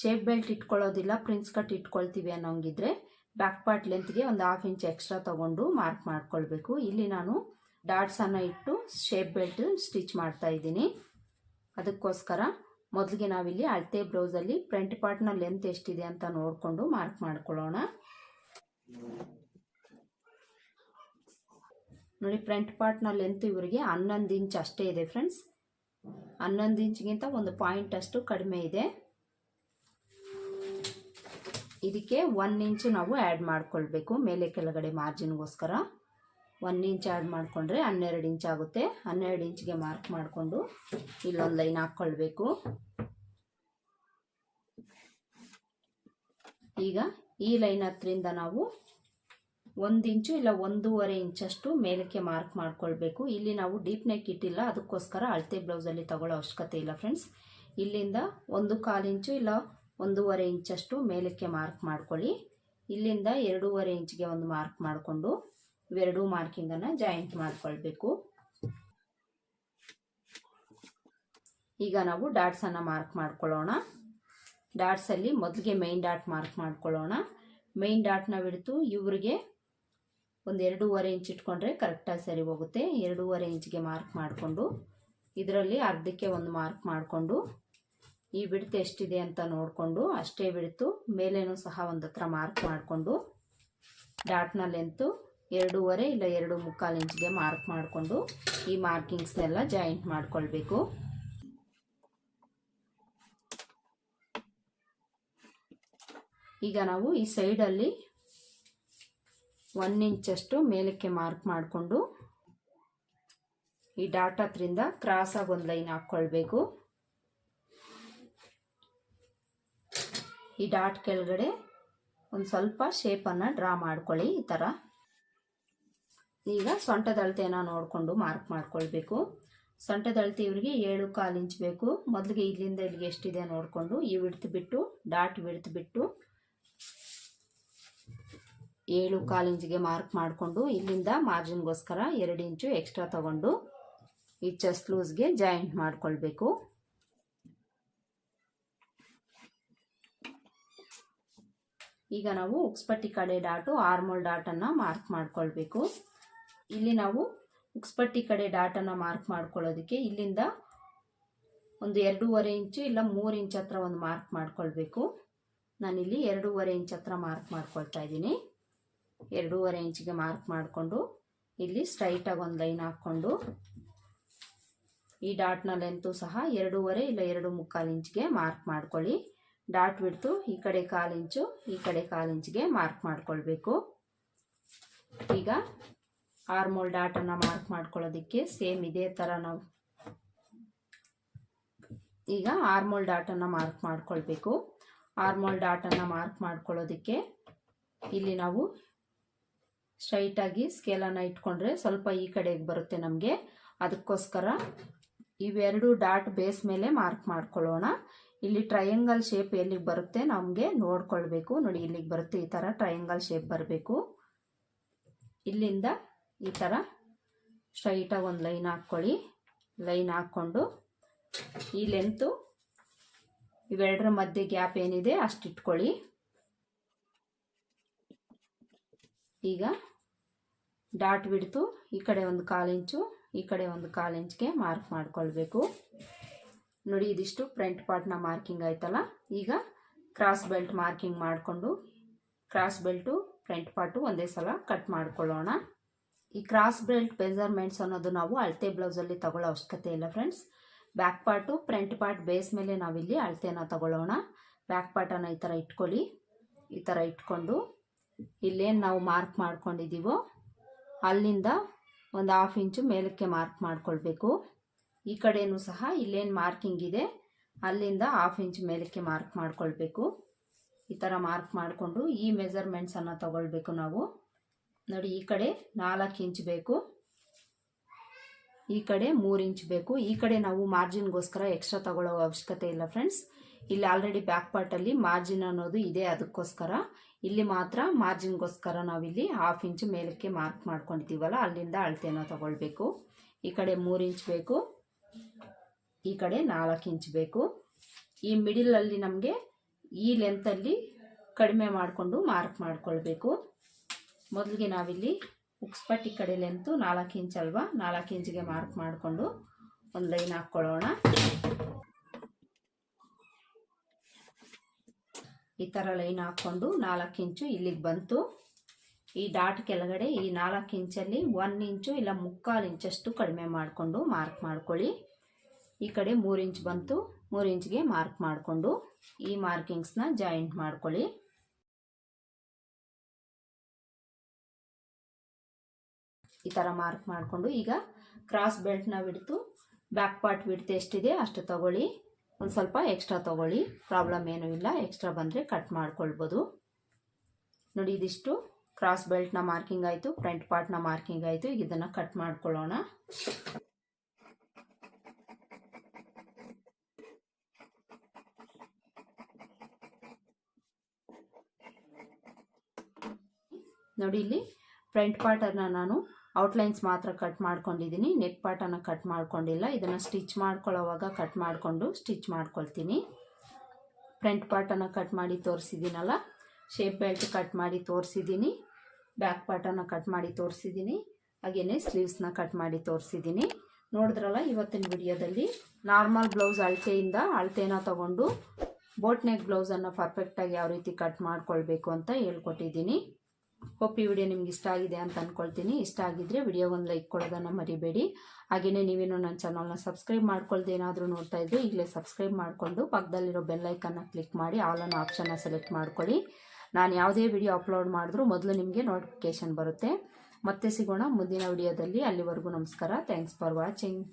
ಶೇಪ್ ಬೆಲ್ಟ್ ಇಟ್ಕೊಳ್ಳೋದಿಲ್ಲ ಪ್ರಿನ್ಸ್ ಕಟ್ ಇಟ್ಕೊಳ್ತೀವಿ ಅನ್ನೋಂಗಿದ್ರೆ ಬ್ಯಾಕ್ ಪಾರ್ಟ್ ಲೆಂತ್ಗೆ ಒಂದು ಹಾಫ್ ಇಂಚ್ ಎಕ್ಸ್ಟ್ರಾ ತೊಗೊಂಡು ಮಾರ್ಕ್ ಮಾಡ್ಕೊಳ್ಬೇಕು. ಇಲ್ಲಿ ನಾನು ಡಾಟ್ಸನ್ನು ಇಟ್ಟು ಶೇಪ್ ಬೆಲ್ಟ್ ಸ್ಟಿಚ್ ಮಾಡ್ತಾ ಇದ್ದೀನಿ. ಅದಕ್ಕೋಸ್ಕರ ಮೊದಲಿಗೆ ನಾವಿಲ್ಲಿ ಅಳತೆ ಬ್ಲೌಸಲ್ಲಿ ಫ್ರಂಟ್ ಪಾರ್ಟ್ನ ಲೆಂತ್ ಎಷ್ಟಿದೆ ಅಂತ ನೋಡಿಕೊಂಡು ಮಾರ್ಕ್ ಮಾಡ್ಕೊಳ್ಳೋಣ. ನೋಡಿ ಫ್ರಂಟ್ ಪಾರ್ಟ್ನ ಲೆಂತ್ ಇವರಿಗೆ ಹನ್ನೊಂದು ಇಂಚ್ ಅಷ್ಟೇ ಇದೆ ಫ್ರೆಂಡ್ಸ್ ಹನ್ನೊಂದು ಇಂಚ್ಗಿಂತ ಒಂದು ಪಾಯಿಂಟ್ ಅಷ್ಟು ಕಡಿಮೆ ಇದೆ. ಇದಕ್ಕೆ ಒನ್ ಇಂಚು ನಾವು ಆ್ಯಡ್ ಮಾಡ್ಕೊಳ್ಬೇಕು, ಮೇಲೆ ಕೆಳಗಡೆ ಮಾರ್ಜಿನ್ಗೋಸ್ಕರ ಒನ್ ಇಂಚ್ ಆ್ಯಡ್ ಮಾಡಿಕೊಂಡ್ರೆ ಹನ್ನೆರಡು ಇಂಚ್ ಆಗುತ್ತೆ. ಹನ್ನೆರಡು ಇಂಚ್ಗೆ ಮಾರ್ಕ್ ಮಾಡಿಕೊಂಡು ಇಲ್ಲೊಂದು ಲೈನ್ ಹಾಕ್ಕೊಳ್ಬೇಕು ಈಗ ಈ ಲೈನ್ ಹತ್ತರಿಂದ ನಾವು ಒಂದು ಇಂಚು ಇಲ್ಲ ಒಂದೂವರೆ ಇಂಚಷ್ಟು ಮೇಲಕ್ಕೆ ಮಾರ್ಕ್ ಮಾಡ್ಕೊಳ್ಬೇಕು. ಇಲ್ಲಿ ನಾವು ಡೀಪ್ ನೆಕ್ ಇಟ್ಟಿಲ್ಲ, ಅದಕ್ಕೋಸ್ಕರ ಅಳತೆ ಬ್ಲೌಸಲ್ಲಿ ತಗೊಳ್ಳೋ ಅವಶ್ಯಕತೆ ಇಲ್ಲ ಫ್ರೆಂಡ್ಸ್ ಇಲ್ಲಿಂದ ಒಂದು ಕಾಲು ಇಂಚು ಇಲ್ಲ ಒಂದೂವರೆ ಇಂಚಷ್ಟು ಮೇಲಕ್ಕೆ ಮಾರ್ಕ್ ಮಾಡ್ಕೊಳ್ಳಿ. ಇಲ್ಲಿಂದ ಎರಡೂವರೆ ಇಂಚ್ಗೆ ಒಂದು ಮಾರ್ಕ್ ಮಾಡಿಕೊಂಡು ಇವೆರಡೂ ಮಾರ್ಕಿಂಗನ್ನು ಜಾಯಿಂಟ್ ಮಾಡ್ಕೊಳ್ಬೇಕು. ಈಗ ನಾವು ಡಾಟ್ಸನ್ನು ಮಾರ್ಕ್ ಮಾಡ್ಕೊಳ್ಳೋಣ. ಡಾಟ್ಸಲ್ಲಿ ಮೊದಲಿಗೆ ಮೈನ್ ಡಾಟ್ ಮಾರ್ಕ್ ಮಾಡ್ಕೊಳ್ಳೋಣ. ಮೈನ್ ಡಾಟ್ನ ಬಿಡ್ತು ಇವರಿಗೆ ಒಂದು ಎರಡೂವರೆ ಇಂಚ್ ಇಟ್ಕೊಂಡ್ರೆ ಕರೆಕ್ಟಾಗಿ ಸರಿ ಹೋಗುತ್ತೆ. ಎರಡೂವರೆ ಇಂಚ್ಗೆ ಮಾರ್ಕ್ ಮಾಡಿಕೊಂಡು ಇದರಲ್ಲಿ ಅರ್ಧಕ್ಕೆ ಒಂದು ಮಾರ್ಕ್ ಮಾಡಿಕೊಂಡು ಈ ಬಿಡ್ತು ಎಷ್ಟಿದೆ ಅಂತ ನೋಡಿಕೊಂಡು ಅಷ್ಟೇ ಬಿಡ್ತು. ಮೇಲೇನೂ ಸಹ ಒಂದು ಹತ್ರ ಮಾರ್ಕ್ ಮಾಡಿಕೊಂಡು ಡಾಟ್ನ ಎರಡೂವರೆ ಇಲ್ಲ ಎರಡು ಮುಕ್ಕಾಲು ಇಂಚ್ಗೆ ಮಾರ್ಕ್ ಮಾಡಿಕೊಂಡು ಈ ಮಾರ್ಕಿಂಗ್ಸ್ನೆಲ್ಲ ಜಾಯಿಂಟ್ ಮಾಡಿಕೊಳ್ಬೇಕು. ಈಗ ನಾವು ಈ ಸೈಡಲ್ಲಿ ಒನ್ ಇಂಚಷ್ಟು ಮೇಲಕ್ಕೆ ಮಾರ್ಕ್ ಮಾಡಿಕೊಂಡು ಈ ಡಾಟ್ ಹತ್ರಿಂದ ಕ್ರಾಸಾಗಿ ಒಂದು ಲೈನ್ ಹಾಕ್ಕೊಳ್ಬೇಕು. ಈ ಡಾಟ್ ಕೆಳಗಡೆ ಒಂದು ಸ್ವಲ್ಪ ಶೇಪನ್ನು ಡ್ರಾ ಮಾಡ್ಕೊಳ್ಳಿ ಈ ಥರ. ಈಗ ಸೊಂಟದ ನೋಡಿಕೊಂಡು ಮಾರ್ಕ್ ಮಾಡ್ಕೊಳ್ಬೇಕು. ಸೊಂಟದ ಅಳತೆ ಇವರಿಗೆ ಏಳು ಕಾಲು ಇಂಚ್ ಬೇಕು. ಮೊದಲಿಗೆ ಇಲ್ಲಿಂದ ಇಲ್ಲಿಗೆ ಎಷ್ಟಿದೆ ನೋಡಿಕೊಂಡು ಈ ಬಿಡ್ತು ಬಿಟ್ಟು ಡಾಟ್ ಬಿಡ್ತು ಬಿಟ್ಟು ಏಳು ಕಾಲು ಇಂಚಿಗೆ ಮಾರ್ಕ್ ಮಾಡಿಕೊಂಡು ಇಲ್ಲಿಂದ ಮಾರ್ಜಿನ್ಗೋಸ್ಕರ ಎರಡು ಇಂಚು ಎಕ್ಸ್ಟ್ರಾ ತಗೊಂಡು ಈ ಚೆಸ್ಟ್ ಲೂಸ್ಗೆ ಜಾಯಿಂಟ್ ಮಾಡಿಕೊಳ್ಬೇಕು. ಈಗ ನಾವು ಉಕ್ಸ್ಪಟ್ಟಿ ಕಡೆ ಡಾಟು ಆರ್ಮೋಲ್ ಡಾಟನ್ನು ಮಾರ್ಕ್ ಮಾಡ್ಕೊಳ್ಬೇಕು. ಇಲ್ಲಿ ನಾವು ಉಕ್ಸ್ಪಟ್ಟಿ ಕಡೆ ಡಾಟನ್ನು ಮಾರ್ಕ್ ಮಾಡ್ಕೊಳ್ಳೋದಕ್ಕೆ ಇಲ್ಲಿಂದ ಒಂದು ಎರಡೂವರೆ ಇಂಚು ಇಲ್ಲ ಮೂರು ಇಂಚ್ ಹತ್ರ ಒಂದು ಮಾರ್ಕ್ ಮಾಡ್ಕೊಳ್ಬೇಕು. ನಾನಿಲ್ಲಿ ಎರಡೂವರೆ ಇಂಚ್ ಹತ್ರ ಮಾರ್ಕ್ ಮಾಡ್ಕೊಳ್ತಾ ಇದ್ದೀನಿ. ಎರಡೂವರೆ ಇಂಚಿಗೆ ಮಾರ್ಕ್ ಮಾಡಿಕೊಂಡು ಇಲ್ಲಿ ಸ್ಟ್ರೈಟಾಗಿ ಒಂದು ಲೈನ್ ಹಾಕ್ಕೊಂಡು ಈ ಡಾಟ್ನ ಲೆಂತು ಸಹ ಎರಡೂವರೆ ಇಲ್ಲ ಎರಡು ಮುಕ್ಕಾಲು ಇಂಚಿಗೆ ಮಾರ್ಕ್ ಮಾಡ್ಕೊಳ್ಳಿ. ಡಾಟ್ ಬಿಡ್ತು ಈ ಕಡೆ ಕಾಲು ಇಂಚು, ಈ ಕಡೆ ಕಾಲು ಇಂಚಿಗೆ ಮಾರ್ಕ್ ಮಾಡ್ಕೊಳ್ಬೇಕು. ಈಗ ಆರ್ಮೋಲ್ ಡಾಟನ್ನು ಮಾರ್ಕ್ ಮಾಡ್ಕೊಳ್ಳೋದಕ್ಕೆ ಸೇಮ್ ಇದೇ ಥರ ನಾವು ಈಗ ಆರ್ಮೋಲ್ ಡಾಟನ್ನು ಮಾರ್ಕ್ ಮಾಡ್ಕೊಳ್ಬೇಕು. ಆರ್ಮೋಲ್ ಡಾಟನ್ನು ಮಾರ್ಕ್ ಮಾಡ್ಕೊಳ್ಳೋದಕ್ಕೆ ಇಲ್ಲಿ ನಾವು ಸ್ಟ್ರೈಟಾಗಿ ಸ್ಕೇಲನ್ನು ಇಟ್ಕೊಂಡ್ರೆ ಸ್ವಲ್ಪ ಈ ಕಡೆಗೆ ಬರುತ್ತೆ ನಮಗೆ. ಅದಕ್ಕೋಸ್ಕರ ಇವೆರಡು ಡಾಟ್ ಬೇಸ್ ಮೇಲೆ ಮಾರ್ಕ್ ಮಾಡ್ಕೊಳ್ಳೋಣ. ಇಲ್ಲಿ ಟ್ರಯಾಂಗಲ್ ಶೇಪ್ ಎಲ್ಲಿಗೆ ಬರುತ್ತೆ ನಮಗೆ ನೋಡ್ಕೊಳ್ಬೇಕು. ನೋಡಿ ಇಲ್ಲಿಗೆ ಬರುತ್ತೆ ಈ ಥರ ಟ್ರಯಾಂಗಲ್ ಶೇಪ್ ಬರಬೇಕು. ಇಲ್ಲಿಂದ ಈ ಥರ ಸ್ಟ್ರೈಟಾಗಿ ಒಂದು ಲೈನ್ ಹಾಕ್ಕೊಳ್ಳಿ. ಲೈನ್ ಹಾಕ್ಕೊಂಡು ಈ ಲೆಂತು ಇವೆರಡರ ಮಧ್ಯೆ ಗ್ಯಾಪ್ ಏನಿದೆ ಅಷ್ಟು ಇಟ್ಕೊಳ್ಳಿ. ಈಗ ಡಾಟ್ ಬಿಡ್ತು ಈ ಕಡೆ ಒಂದು ಕಾಲಿಂಚು ಈ ಕಡೆ ಒಂದು ಕಾಲು ಇಂಚ್ಗೆ ಮಾರ್ಕ್ ಮಾಡ್ಕೊಳ್ಬೇಕು. ನೋಡಿ ಇದಿಷ್ಟು ಫ್ರಂಟ್ ಪಾರ್ಟ್ನ ಮಾರ್ಕಿಂಗ್ ಆಯ್ತಲ್ಲ? ಈಗ ಕ್ರಾಸ್ ಬೆಲ್ಟ್ ಮಾರ್ಕಿಂಗ್ ಮಾಡಿಕೊಂಡು ಕ್ರಾಸ್ ಬೆಲ್ಟು ಫ್ರಂಟ್ ಪಾರ್ಟು ಒಂದೇ ಸಲ ಕಟ್ ಮಾಡ್ಕೊಳ್ಳೋಣ. ಈ ಕ್ರಾಸ್ ಬೆಲ್ಟ್ ಮೆಜರ್ಮೆಂಟ್ಸ್ ಅನ್ನೋದು ನಾವು ಅಳತೆ ಬ್ಲೌಸಲ್ಲಿ ತಗೊಳ್ಳೋ ಅವಶ್ಯಕತೆ ಇಲ್ಲ friends back part front part base ಮೇಲೆ ನಾವಿಲ್ಲಿ ಅಳತೆನ ತಗೊಳ್ಳೋಣ. ಬ್ಯಾಕ್ ಪಾರ್ಟನ್ನು ಈ ಥರ ಇಟ್ಕೊಳ್ಳಿ. ಈ ಥರ ಇಟ್ಕೊಂಡು ಇಲ್ಲೇನು ನಾವು ಮಾರ್ಕ್ ಮಾಡ್ಕೊಂಡಿದ್ದೀವೋ ಅಲ್ಲಿಂದ ಒಂದು ಹಾಫ್ ಇಂಚು ಮೇಲಕ್ಕೆ ಮಾರ್ಕ್ ಮಾಡ್ಕೊಳ್ಬೇಕು. ಈ ಕಡೆಯೂ ಸಹ ಇಲ್ಲೇನು ಮಾರ್ಕಿಂಗ್ ಇದೆ, ಅಲ್ಲಿಂದ ಹಾಫ್ ಇಂಚ್ ಮೇಲಕ್ಕೆ ಮಾರ್ಕ್ ಮಾಡ್ಕೊಳ್ಬೇಕು. ಈ ಥರ ಮಾರ್ಕ್ ಮಾಡಿಕೊಂಡು ಈ ಮೆಜರ್ಮೆಂಟ್ಸನ್ನು ತಗೊಳ್ಬೇಕು ನಾವು. ನೋಡಿ, ಈ ಕಡೆ ನಾಲ್ಕು ಇಂಚ್ ಬೇಕು. ಈ ಕಡೆ ಮೂರು ಇಂಚ್ ಬೇಕು. ಈ ಕಡೆ ನಾವು ಮಾರ್ಜಿನ್ಗೋಸ್ಕರ ಎಕ್ಸ್ಟ್ರಾ ತಗೊಳ್ಳೋ ಅವಶ್ಯಕತೆ ಇಲ್ಲ ಫ್ರೆಂಡ್ಸ್. ಇಲ್ಲಿ ಆಲ್ರೆಡಿ ಬ್ಯಾಕ್ ಪಾರ್ಟಲ್ಲಿ ಮಾರ್ಜಿನ್ ಅನ್ನೋದು ಇದೆ, ಅದಕ್ಕೋಸ್ಕರ. ಇಲ್ಲಿ ಮಾತ್ರ ಮಾರ್ಜಿನ್ಗೋಸ್ಕರ ನಾವಿಲ್ಲಿ ಹಾಫ್ ಇಂಚ್ ಮೇಲಕ್ಕೆ ಮಾರ್ಕ್ ಮಾಡ್ಕೊಂಡಿದ್ದೀವಲ್ಲ ಅಲ್ಲಿಂದ ಅಳತೆನ ತಗೊಳ್ಬೇಕು. ಈ ಕಡೆ ಮೂರು ಇಂಚ್ ಬೇಕು. ಈ ಕಡೆ ನಾಲ್ಕು ಇಂಚ್ ಬೇಕು. ಈ ಮಿಡಿಲಲ್ಲಿ ನಮಗೆ ಈ ಲೆಂತಲ್ಲಿ ಕಡಿಮೆ ಮಾಡಿಕೊಂಡು ಮಾರ್ಕ್ ಮಾಡ್ಕೊಳ್ಬೇಕು. ಮೊದಲಿಗೆ ನಾವಿಲ್ಲಿ ಉಕ್ಸ್ಪಟ್ಟಿ ಕಡೆ ಅಂತೂ ನಾಲ್ಕು ಇಂಚ್ ಅಲ್ವಾ? ನಾಲ್ಕು ಇಂಚಿಗೆ ಮಾರ್ಕ್ ಮಾಡಿಕೊಂಡು ಒಂದು ಲೈನ್ ಹಾಕ್ಕೊಳ್ಳೋಣ. ಈ ಥರ ಲೈನ್ ಹಾಕ್ಕೊಂಡು ನಾಲ್ಕು ಇಂಚು ಇಲ್ಲಿಗೆ ಬಂತು. ಈ ಡಾಟ್ ಕೆಳಗಡೆ ಈ ನಾಲ್ಕು ಇಂಚಲ್ಲಿ ಒನ್ ಇಂಚು ಇಲ್ಲ ಮುಕ್ಕಾಲು ಇಂಚಷ್ಟು ಕಡಿಮೆ ಮಾಡಿಕೊಂಡು ಮಾರ್ಕ್ ಮಾಡ್ಕೊಳ್ಳಿ. ಈ ಕಡೆ ಮೂರು ಇಂಚ್ ಬಂತು. ಮೂರು ಇಂಚ್ಗೆ ಮಾರ್ಕ್ ಮಾಡಿಕೊಂಡು ಈ ಮಾರ್ಕಿಂಗ್ಸ್ನ ಜಾಯಿಂಟ್ ಮಾಡ್ಕೊಳ್ಳಿ. ಈ ಥರ ಮಾರ್ಕ್ ಮಾಡಿಕೊಂಡು ಈಗ ಕ್ರಾಸ್ ಬೆಲ್ಟ್ನ ಬಿಡ್ತು ಬ್ಯಾಕ್ ಪಾರ್ಟ್ ಬಿಡ್ತು ಎಷ್ಟಿದೆ ಅಷ್ಟು ತಗೊಳ್ಳಿ. ಒಂದು ಸ್ವಲ್ಪ ಎಕ್ಸ್ಟ್ರಾ ತಗೊಳ್ಳಿ. ಪ್ರಾಬ್ಲಮ್ ಏನೂ ಇಲ್ಲ ಎಕ್ಸ್ಟ್ರಾ ಬಂದರೆ ಕಟ್ ಮಾಡ್ಕೊಳ್ಬೋದು. ನೋಡಿ ಇದಿಷ್ಟು. ಕ್ರಾಸ್ ಬೆಲ್ಟ್ನ ಮಾರ್ಕಿಂಗ್ ಆಯಿತು ಫ್ರಂಟ್ ಪಾರ್ಟ್ನ ಮಾರ್ಕಿಂಗ್ ಆಯಿತು. ಈಗ ಇದನ್ನು ಕಟ್ ಮಾಡ್ಕೊಳ್ಳೋಣ. ನೋಡಿ ಇಲ್ಲಿ ಫ್ರಂಟ್ ಪಾರ್ಟನ್ನು ನಾನು ಔಟ್ಲೈನ್ಸ್ ಮಾತ್ರ ಕಟ್ ಮಾಡ್ಕೊಂಡಿದ್ದೀನಿ ನೆಕ್ ಪಾರ್ಟನ್ನು ಕಟ್ ಮಾಡ್ಕೊಂಡಿಲ್ಲ. ಇದನ್ನು ಸ್ಟಿಚ್ ಮಾಡ್ಕೊಳ್ಳೋವಾಗ ಕಟ್ ಮಾಡಿಕೊಂಡು ಸ್ಟಿಚ್ ಮಾಡ್ಕೊಳ್ತೀನಿ. ಫ್ರಂಟ್ ಪಾರ್ಟನ್ನು ಕಟ್ ಮಾಡಿ ತೋರಿಸಿದ್ದೀನಲ್ಲ ಶೇಪ್ ಬೆಲ್ಟ್ ಕಟ್ ಮಾಡಿ ತೋರಿಸಿದ್ದೀನಿ ಬ್ಯಾಕ್ ಪಾರ್ಟನ್ನು ಕಟ್ ಮಾಡಿ ತೋರಿಸಿದ್ದೀನಿ ಹಾಗೆಯೇ ಸ್ಲೀವ್ಸ್ನ ಕಟ್ ಮಾಡಿ ತೋರಿಸಿದ್ದೀನಿ ನೋಡಿದ್ರಲ್ಲ ಇವತ್ತಿನ ವಿಡಿಯೋದಲ್ಲಿ? ನಾರ್ಮಲ್ ಬ್ಲೌಸ್ ಅಳತೆಯಿಂದ ಅಳತೆನ ತಗೊಂಡು ಬೋಟ್ ನೆಕ್ ಬ್ಲೌಸನ್ನು ಪರ್ಫೆಕ್ಟಾಗಿ ಯಾವ ರೀತಿ ಕಟ್ ಮಾಡ್ಕೊಳ್ಬೇಕು ಅಂತ ಹೇಳ್ಕೊಟ್ಟಿದ್ದೀನಿ ಹೋಪ್ ಈ ವಿಡಿಯೋ ನಿಮ್ಗೆ ಇಷ್ಟ ಆಗಿದೆ ಅಂತ ಅಂದ್ಕೊಳ್ತೀನಿ ಇಷ್ಟ ಆಗಿದ್ದರೆ ವಿಡಿಯೋಗೊಂದು ಲೈಕ್ ಕೊಡೋದನ್ನು ಮರಿಬೇಡಿ. ಹಾಗೆಯೇ ನೀವೇನು ನನ್ನ ಚಾನಲ್ನ ಸಬ್ಸ್ಕ್ರೈಬ್ ಮಾಡ್ಕೊಳ್ದೆ ಏನಾದರೂ ನೋಡ್ತಾ ಇದ್ರೆ ಈಗಲೇ ಸಬ್ಸ್ಕ್ರೈಬ್ ಮಾಡಿಕೊಂಡು ಪಕ್ಕದಲ್ಲಿರೋ ಬೆಲ್ಲೈಕನ್ನ ಕ್ಲಿಕ್ ಮಾಡಿ ಆಲ್ ಅನ್ನೋ ಆಪ್ಷನ್ನ ಸೆಲೆಕ್ಟ್ ಮಾಡ್ಕೊಳ್ಳಿ. ನಾನು ಯಾವುದೇ ವಿಡಿಯೋ ಅಪ್ಲೋಡ್ ಮಾಡಿದ್ರೂ ಮೊದಲು ನಿಮಗೆ ನೋಟಿಫಿಕೇಷನ್ ಬರುತ್ತೆ. ಮತ್ತೆ ಸಿಗೋಣ ಮುಂದಿನ ವಿಡಿಯೋದಲ್ಲಿ ಅಲ್ಲಿವರೆಗೂ ನಮಸ್ಕಾರ. Thanks for watching